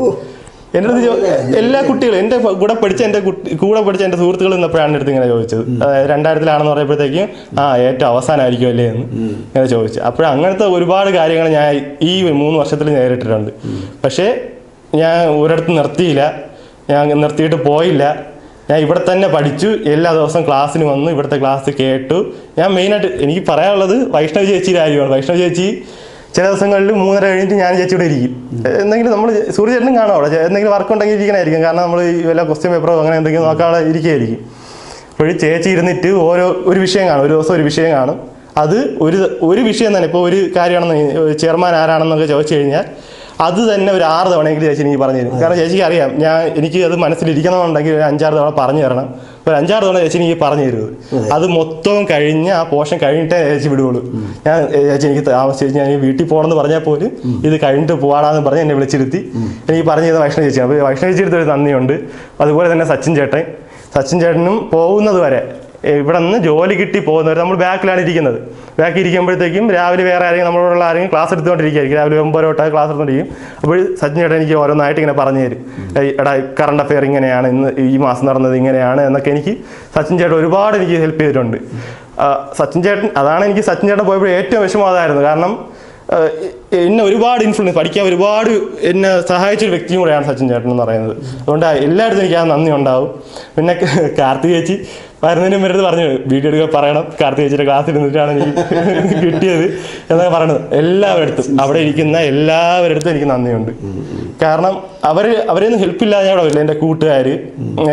എന്റെ എന്റെ അടുത്ത് എല്ലാ കുട്ടികളും എന്റെ കൂടെ പഠിച്ച എന്റെ കുട്ടി കൂടെ പഠിച്ച എന്റെ സുഹൃത്തുക്കൾ നിന്നപ്പോഴാണ് എന്റെ അടുത്ത് ഇങ്ങനെ ചോദിച്ചത്. അതായത് രണ്ടായിരത്തിലാണെന്ന് പറയുമ്പോഴത്തേക്കും ആ ഏറ്റവും അവസാനമായിരിക്കും അല്ലേ എന്ന് ഇങ്ങനെ ചോദിച്ചു. അപ്പോൾ അങ്ങനത്തെ ഒരുപാട് കാര്യങ്ങൾ ഞാൻ ഈ മൂന്ന് വർഷത്തിൽ നേരിട്ടിട്ടുണ്ട് പക്ഷേ ഞാൻ ഒരിടത്ത് നിർത്തിയില്ല. ഞാൻ നിർത്തിയിട്ട് പോയില്ല. ഞാൻ ഇവിടെ തന്നെ പഠിച്ചു. എല്ലാ ദിവസവും ക്ലാസ്സിന് വന്നു. ഇവിടുത്തെ ക്ലാസ് കേട്ടു. ഞാൻ മെയിനായിട്ട് എനിക്ക് പറയാനുള്ളത് വൈഷ്ണവ് ചേച്ചിയുടെ കാര്യമാണ്. വൈഷ്ണവ് ചേച്ചി ചില ദിവസങ്ങളിൽ മൂന്നര കഴിഞ്ഞിട്ട് ഞാൻ ചേച്ചിയുടെ ഇരിക്കും. എന്തെങ്കിലും നമ്മൾ സൂര്യചേട്ടനും കാണാം അവിടെ. എന്തെങ്കിലും വർക്ക് ഉണ്ടെങ്കിൽ ഇരിക്കണമായിരിക്കും കാരണം നമ്മൾ ഈ വല്ല ക്വസ്റ്റ്യൻ പേപ്പറോ അങ്ങനെ എന്തെങ്കിലും നോക്കാതെ ഇരിക്കുകയായിരിക്കും. അപ്പോൾ ചേച്ചി ഇരുന്നിട്ട് ഓരോ ഒരു വിഷയം കാണും. ഒരു ദിവസം ഒരു വിഷയം കാണും. അത് ഒരു ഒരു വിഷയം തന്നെ. ഇപ്പോൾ ഒരു കാര്യമാണെന്ന് ചെയർമാൻ ആരാണെന്നൊക്കെ ചോദിച്ചു കഴിഞ്ഞാൽ അത് തന്നെ ഒരു ആറ് തവണയെങ്കിലും ചേച്ചി എനിക്ക് പറഞ്ഞു തരും. കാരണം ചേച്ചിക്ക് അറിയാം. ഞാൻ എനിക്ക് അത് മനസ്സിലിരിക്കണമെന്നുണ്ടെങ്കിൽ ഒരു അഞ്ചാറ് തവണ പറഞ്ഞു തരണം. ഒരു അഞ്ചാറ് തവണ ചേച്ചി എനിക്ക് പറഞ്ഞു തരുന്നത് അത്. മൊത്തവും കഴിഞ്ഞ് ആ പോഷൻ കഴിഞ്ഞിട്ടേ ചേച്ചി വിടുകയുള്ളൂ ഞാൻ ചേച്ചി എനിക്ക് താമസിച്ച് ഞാൻ വീട്ടിൽ പോകണമെന്ന് പറഞ്ഞാൽ പോലും ഇത് കഴിഞ്ഞിട്ട് പോകാടാന്ന് പറഞ്ഞ് എന്നെ വിളിച്ചിരുത്തി. എനിക്ക് പറഞ്ഞു തരുന്ന വൈഷ്ണവ് ചേച്ചിയാണ് അപ്പോൾ വൈഷ്ണവ് ചേച്ചിയുടെ ഒരു നന്ദിയുണ്ട്. അതുപോലെ തന്നെ സച്ചിൻ ചേട്ടൻ. സച്ചിൻ ചേട്ടനും പോകുന്നത് വരെ ഇവിടെ നിന്ന് ജോലി കിട്ടി പോകുന്നവർ നമ്മൾ ബാക്കിലാണ് ഇരിക്കുന്നത്. ബാക്കിൽ ഇരിക്കുമ്പോഴത്തേക്കും രാവിലെ വേറെ ആരെങ്കിലും നമ്മളോടുള്ള ആരെങ്കിലും ക്ലാസ് എടുത്തുകൊണ്ടിരിക്കുകയായിരിക്കും രാവിലെ ഒമ്പത് തൊട്ട് ക്ലാസ് എടുത്തുകൊണ്ടിരിക്കും. അപ്പോൾ സച്ചിൻ ചേട്ടൻ എനിക്ക് ഓരോന്നായിട്ട് ഇങ്ങനെ പറഞ്ഞു തരും. എടാ കറണ്ട് അഫെയർ ഇങ്ങനെയാണ് ഇന്ന് ഈ മാസം നടന്നത് ഇങ്ങനെയാണ് എന്നൊക്കെ എനിക്ക് സച്ചിൻ ചേട്ടൻ ഒരുപാട് എനിക്ക് ഹെൽപ്പ് ചെയ്തിട്ടുണ്ട്. സച്ചിൻ ചേട്ടൻ അതാണ് എനിക്ക് സച്ചിൻ ചേട്ടൻ പോയപ്പോൾ ഏറ്റവും വിഷമം അതായിരുന്നു കാരണം എന്നെ ഒരുപാട് ഇൻഫ്ലുവൻസ് പഠിക്കാൻ ഒരുപാട് എന്നെ സഹായിച്ച ഒരു വ്യക്തിയും കൂടെയാണ് സച്ചിൻ ചേട്ടൻ എന്ന് പറയുന്നത്. അതുകൊണ്ട് എല്ലായിടത്തും എനിക്ക് ആ നന്ദി ഉണ്ടാവും. പിന്നെ കാർത്തിക് ചേച്ചി വരുന്നതിന് മുമ്പ് പറഞ്ഞു വീഡിയോ എടുക്കാൻ പറയണം. കാർത്തി ചേച്ചിയുടെ ക്ലാസ്സിൽ നിന്നിട്ടാണ് എനിക്ക് കിട്ടിയത്. എന്നൊക്കെ പറയണത് എല്ലാവരുടെ അടുത്തും. അവിടെ ഇരിക്കുന്ന എല്ലാവരുടെ അടുത്തും എനിക്ക് നന്ദിയുണ്ട്. കാരണം അവർ അവരെയൊന്നും ഹെൽപ്പ് ഇല്ലാതെ ഞാൻ അവിടെ വരില്ല. എന്റെ കൂട്ടുകാർ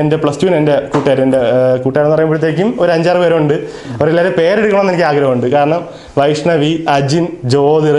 എന്റെ പ്ലസ് ടുവിന് എന്റെ കൂട്ടുകാർ എന്റെ കൂട്ടുകാരെന്ന് പറയുമ്പോഴത്തേക്കും ഒരു അഞ്ചാറ് പേരുണ്ട്. അവരെല്ലാവരും പേരെടുക്കണമെന്ന് എനിക്ക് ആഗ്രഹമുണ്ട്. കാരണം വൈഷ്ണവി അജിൻ ജ്യോതിർ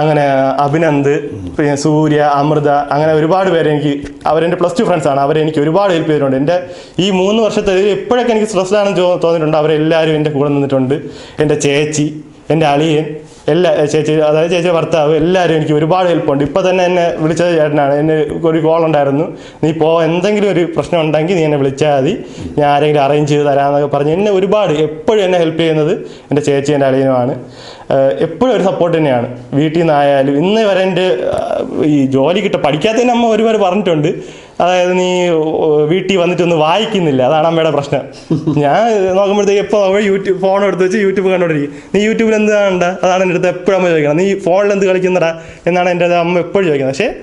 അങ്ങനെ അഭിനന്ദ് പിന്നെ സൂര്യ അമൃത അങ്ങനെ ഒരുപാട് പേര് എനിക്ക് അവരെന്റെ പ്ലസ് ടു ഫ്രണ്ട്സാണ് അവരെനിക്ക് ഒരുപാട് ഹെൽപ്പ് ചെയ്തിട്ടുണ്ട്. എന്റെ ഈ മൂന്ന് വർഷത്തെ എപ്പോഴൊക്കെ എനിക്ക് സ്ട്രെസ്സാണെന്ന് തോന്നിയിട്ടുണ്ട്? അവരെല്ലാവരും എന്റെ കൂടെ നിന്നിട്ടുണ്ട്. എന്റെ ചേച്ചി എന്റെ അളിയൻ എല്ലാ ചേച്ചി അതായത് ചേച്ചി ഭർത്താവ് എല്ലാവരും എനിക്ക് ഒരുപാട് ഹെൽപ്പുണ്ട് ഇപ്പോൾ തന്നെ എന്നെ വിളിച്ചത് ചേട്ടനാണ്. എന്നെ ഒരു കോൾ ഉണ്ടായിരുന്നു. നീ പോ എന്തെങ്കിലും ഒരു പ്രശ്നം ഉണ്ടെങ്കിൽ നീ എന്നെ വിളിച്ചാൽ മതി. ഞാൻ ആരെങ്കിലും അറേഞ്ച് ചെയ്ത് തരാമെന്നൊക്കെ പറഞ്ഞ് എന്നെ ഒരുപാട് എപ്പോഴും എന്നെ ഹെൽപ്പ് ചെയ്യുന്നത് എന്റെ ചേച്ചി എന്റെ അളിയനുമാണ്. എപ്പോഴും ഒരു സപ്പോർട്ട് തന്നെയാണ്. വീട്ടിൽ നിന്നായാലും ഇന്ന് വരെ എന്റെ ഈ ജോലി കിട്ട പഠിക്കാത്തതിന് അമ്മ ഒരുപാട് പറഞ്ഞിട്ടുണ്ട്. അതായത് നീ വീട്ടിൽ വന്നിട്ട് ഒന്ന് വായിക്കുന്നില്ല. അതാണ് അമ്മയുടെ പ്രശ്നം. ഞാൻ നോക്കുമ്പോഴത്തേക്ക് എപ്പോൾ അവൾ യൂട്യൂബ് ഫോൺ എടുത്ത് വെച്ച് യൂട്യൂബ് കണ്ടോണ്ടിരിക്കും. നീ യൂട്യൂബിൽ എന്ത് കാണണ്ട? അതാണ് എന്റെ അടുത്ത് എപ്പോഴും അമ്മ ചോദിക്കണം നീ ഫോണിൽ എന്ത് കളിക്കുന്നടാ? എന്നാണ് എന്റെ അമ്മ എപ്പോഴും ചോദിക്കുന്നത്. പക്ഷേ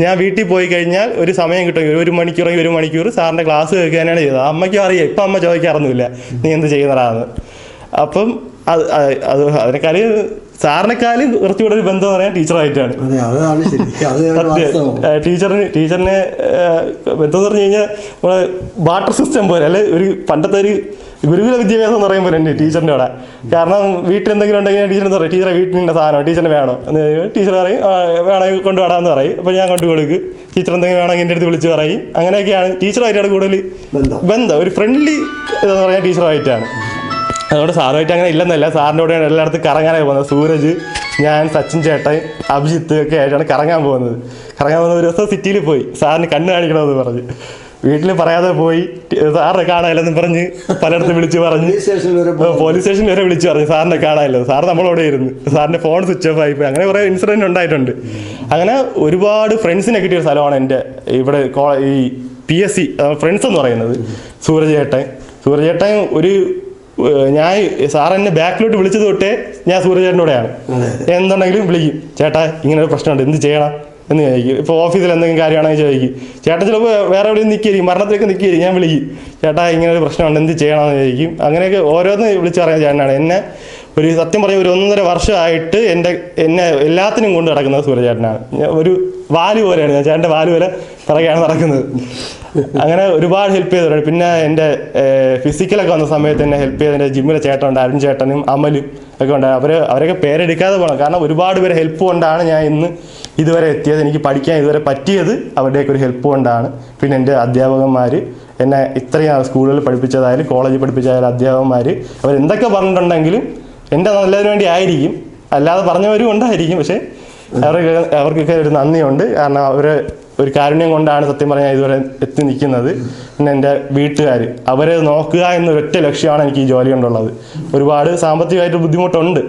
ഞാൻ വീട്ടിൽ പോയി കഴിഞ്ഞാൽ ഒരു സമയം കിട്ടുമെങ്കിൽ ഒരു മണിക്കൂറെങ്കിൽ ഒരു മണിക്കൂർ സാറിന്റെ ക്ലാസ് കേൾക്കാനാണ് ചെയ്തത്. അമ്മയ്ക്കും അറിയാം. ഇപ്പം അമ്മ ചോദിക്കാറൊന്നുമില്ല. നീ എന്ത് ചെയ്യുന്നടാന്ന്. അപ്പം അത് അത് അതിനേക്കാൾ സാറിനെക്കാളും കുറച്ചുകൂടെ ഒരു ബന്ധം എന്ന് പറയാൻ ടീച്ചറായിട്ടാണ്. ടീച്ചറിന് ടീച്ചറിനെ ബന്ധം എന്ന് പറഞ്ഞു കഴിഞ്ഞാൽ വാട്ടർ സിസ്റ്റം പോലെ അല്ലെ ഒരു പണ്ടത്തെ ഒരു ഗുരുകുല വിദ്യാഭ്യാസം എന്ന് പറയുമ്പോൾ തന്നെ ടീച്ചറിന്റെ അവിടെ. കാരണം വീട്ടിൽ എന്തെങ്കിലും ഉണ്ടെങ്കിൽ ടീച്ചർ എന്ന് പറയും ടീച്ചറെ വീട്ടിലുള്ള സാധനം ടീച്ചറിന് വേണോ? എന്ന് ടീച്ചർ പറയും "ആ, വേണമെങ്കിൽ കൊണ്ടുപോടാന്ന് പറയും. അപ്പോൾ ഞാൻ കൊണ്ടു കൊടുക്കും. ടീച്ചർ എന്തെങ്കിലും വേണമെങ്കിൽ എന്റെ അടുത്ത് വിളിച്ച് പറയും. അങ്ങനെയൊക്കെയാണ് ടീച്ചറായിട്ടാണ് കൂടുതൽ ബന്ധം. ബന്ധം. ഒരു ഫ്രണ്ട്ലി എന്ന് പറയാൻ ടീച്ചറായിട്ടാണ്. അതുകൊണ്ട് സാറുമായിട്ട് അങ്ങനെ ഇല്ലെന്നല്ല. സാറിന്റെ കൂടെയാണ് എല്ലായിടത്തും കറങ്ങാനായി പോകുന്നത്. സൂരജ് ഞാൻ സച്ചിൻ ചേട്ടൻ അഭിജിത്ത് ഒക്കെ ആയിട്ടാണ് കറങ്ങാൻ പോകുന്നത്. കറങ്ങാൻ പോകുന്ന ഒരു ദിവസം സിറ്റിയിൽ പോയി. സാറിന് കണ്ണ് കാണിക്കണമെന്ന് പറഞ്ഞ്. വീട്ടിൽ പറയാതെ പോയി. സാറിനെ കാണാനില്ലെന്ന് പറഞ്ഞ് പലയിടത്തും വിളിച്ച് പറഞ്ഞ് പോലീസ് സ്റ്റേഷനിൽ വരെ വിളിച്ച് പറഞ്ഞു. സാറിനെ കാണാനില്ല. സാർ നമ്മളവിടെ ഇരുന്ന്. സാറിന്റെ ഫോൺ സ്വിച്ച് ഓഫ് ആയിപ്പോയി അങ്ങനെ കുറേ ഇൻസിഡന്റ് ഉണ്ടായിട്ടുണ്ട്. അങ്ങനെ ഒരുപാട് ഫ്രണ്ട്സിനെ കിട്ടിയ ഒരു സ്ഥലമാണ് എന്റെ ഇവിടെ കോ- ഈ പി എസ് സി ഫ്രണ്ട്സ് എന്ന് പറയുന്നത്. സൂരജ് ചേട്ടൻ. സൂരജ് ചേട്ടൻ ഒരു ഞാൻ സാർ എന്നെ ബാക്കിലോട്ട് വിളിച്ചത് തൊട്ടേ ഞാൻ സൂര്യചേട്ടനോടെയാണ്. എന്തുണ്ടെങ്കിലും വിളിക്കും. ചേട്ടാ ഇങ്ങനെ ഒരു പ്രശ്നമുണ്ട്. എന്ത് ചെയ്യണം? എന്ന് ചോദിക്കും. ഇപ്പോൾ ഓഫീസിൽ എന്തെങ്കിലും കാര്യമാണെങ്കിൽ ചോദിക്കും. ചേട്ടൻ ചിലപ്പോൾ വേറെ എവിടെയും നിൽക്കുകയായിരിക്കും മരണത്തിലേക്ക് നിൽക്കുകയായിരിക്കും ഞാൻ വിളിക്കും. ചേട്ടാ ഇങ്ങനെ ഒരു പ്രശ്നമുണ്ട്. എന്ത് ചെയ്യണമെന്ന് ചോദിക്കും. അങ്ങനെയൊക്കെ ഓരോന്ന് വിളിച്ച് പറയാൻ ചേട്ടനാണ്. എന്നെ ഒരു സത്യം പറഞ്ഞ ഒരു ഒന്നര വർഷമായിട്ട് എന്റെ എന്നെ എല്ലാത്തിനും കൊണ്ട് നടക്കുന്നത് സൂര്യചേട്ടനാണ് ഒരു വാൽ പോലെയാണ് ഞാൻ ചേട്ടന്റെ വാൽ പോലെ പിറകെയാണ് നടക്കുന്നത്. അങ്ങനെ ഒരുപാട് ഹെൽപ്പ് ചെയ്തവരാണ് പിന്നെ എന്റെ ഫിസിക്കലൊക്കെ വന്ന സമയത്ത് എന്നെ ഹെൽപ്പ് ചെയ്ത എന്റെ ജിമ്മിലെ ചേട്ടനുണ്ട് അരുൺ ചേട്ടനും അമലും ഒക്കെ ഉണ്ട്. അവർ അവരൊക്കെ പേരെടുക്കാതെ പോകണം. കാരണം ഒരുപാട് പേര് ഹെൽപ്പ് കൊണ്ടാണ് ഞാൻ ഇന്ന് ഇതുവരെ എത്തിയത്. എനിക്ക് പഠിക്കാൻ ഇതുവരെ പറ്റിയത് അവരുടെയൊക്കെ ഒരു ഹെൽപ്പ് കൊണ്ടാണ്. പിന്നെ എന്റെ അധ്യാപകന്മാർ എന്നെ ഇത്രയും സ്കൂളുകളിൽ പഠിപ്പിച്ചതായാലും കോളേജിൽ പഠിപ്പിച്ചതായാലും അധ്യാപകന്മാർ അവരെന്തൊക്കെ പറഞ്ഞിട്ടുണ്ടെങ്കിലും എന്റെ നല്ലതിന് വേണ്ടി ആയിരിക്കും. അല്ലാതെ പറഞ്ഞവരും ഉണ്ടായിരിക്കും. പക്ഷേ അവർക്ക് അവർക്കൊക്കെ ഒരു നന്ദിയുണ്ട്. കാരണം അവർ ഒരു കാരുണ്യം കൊണ്ടാണ് സത്യം പറഞ്ഞാൽ ഇതുവരെ എത്തി നിൽക്കുന്നത്. പിന്നെ എന്റെ വീട്ടുകാർ അവരെ നോക്കുക എന്നൊരൊറ്റ ലക്ഷ്യമാണ് എനിക്ക് ഈ ജോലി കൊണ്ടുള്ളത്. ഒരുപാട് സാമ്പത്തികമായിട്ട് ബുദ്ധിമുട്ടുണ്ട്.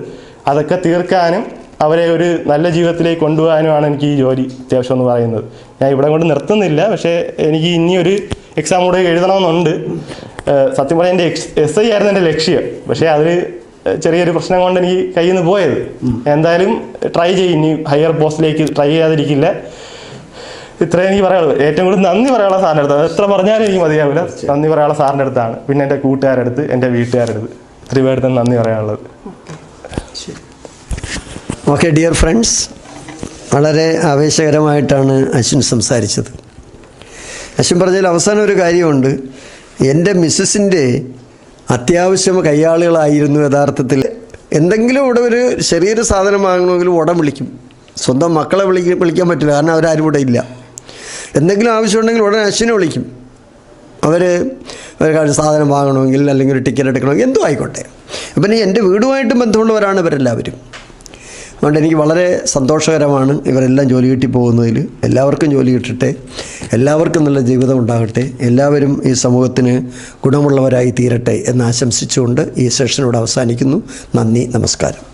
അതൊക്കെ തീർക്കാനും അവരെ ഒരു നല്ല ജീവിതത്തിലേക്ക് കൊണ്ടുപോകാനുമാണ് എനിക്ക് ഈ ജോലി അത്യാവശ്യം എന്ന് പറയുന്നത്. ഞാൻ ഇവിടെ കൊണ്ട് നിർത്തുന്നില്ല. പക്ഷേ എനിക്ക് ഇനിയൊരു എക്സാം കൂടെ എഴുതണമെന്നുണ്ട്. സത്യം പറഞ്ഞാൽ എന്റെ എക്സ് എസ് ഐ ആയിരുന്നു എന്റെ ലക്ഷ്യം. പക്ഷേ അതിൽ ചെറിയൊരു പ്രശ്നം കൊണ്ട് എനിക്ക് കയ്യിൽ നിന്ന് പോയത്. എന്തായാലും ട്രൈ ചെയ്യും. ഇനി ഹയർ പോസ്റ്റിലേക്ക് ട്രൈ ചെയ്യാതിരിക്കില്ല. ഇത്രയും എനിക്ക് പറയാനുള്ളത് ഏറ്റവും കൂടുതൽ നന്ദി പറയാനുള്ള സാറിന്റെ അടുത്ത്. എത്ര പറഞ്ഞാലും എനിക്ക് മതിയാവില്ല. നന്ദി പറയാനുള്ള സാറിന്റെ അടുത്താണ്. പിന്നെ എന്റെ കൂട്ടുകാരുടെ അടുത്ത് എന്റെ വീട്ടുകാരുടെ അടുത്ത്. ഇത്രയും പേരുടെ നന്ദി പറയാനുള്ളത്. ഓക്കെ ഡിയർ ഫ്രണ്ട്സ് വളരെ ആവേശകരമായിട്ടാണ് അശ്വിൻ സംസാരിച്ചത്. അശ്വിൻ പറഞ്ഞതിൽ അവസാനം ഒരു കാര്യമുണ്ട്. എന്റെ മിസ്സസിന്റെ അത്യാവശ്യം കയ്യാളുകളായിരുന്നു യഥാർത്ഥത്തിൽ. എന്തെങ്കിലും ഇവിടെ ഒരു ചെറിയൊരു സാധനം വാങ്ങണമെങ്കിൽ ഉടൻ വിളിക്കും. സ്വന്തം മക്കളെ വിളിക്ക വിളിക്കാൻ പറ്റില്ല. കാരണം അവരാരും ഇവിടെ ഇല്ല. എന്തെങ്കിലും ആവശ്യമുണ്ടെങ്കിൽ ഉടനെ അശ്വിനെ വിളിക്കും. അവർ ഒരു സാധനം വാങ്ങണമെങ്കിൽ അല്ലെങ്കിൽ ഒരു ടിക്കറ്റ് എടുക്കണമെങ്കിൽ എന്തും ആയിക്കോട്ടെ. അപ്പം എന്റെ വീടുമായിട്ട് ബന്ധമുള്ളവരാണ് ഇവരെല്ലാവരും. അതുകൊണ്ട് എനിക്ക് വളരെ സന്തോഷകരമാണ് ഇവരെല്ലാം ജോലി കിട്ടി പോകുന്നതിൽ. എല്ലാവർക്കും ജോലി കിട്ടട്ടെ. എല്ലാവർക്കും നല്ല ജീവിതം ഉണ്ടാകട്ടെ. എല്ലാവരും ഈ സമൂഹത്തിന് ഗുണമുള്ളവരായി തീരട്ടെ എന്ന് ആശംസിച്ചുകൊണ്ട് ഈ സെഷനോട് അവസാനിക്കുന്നു. നന്ദി നമസ്കാരം.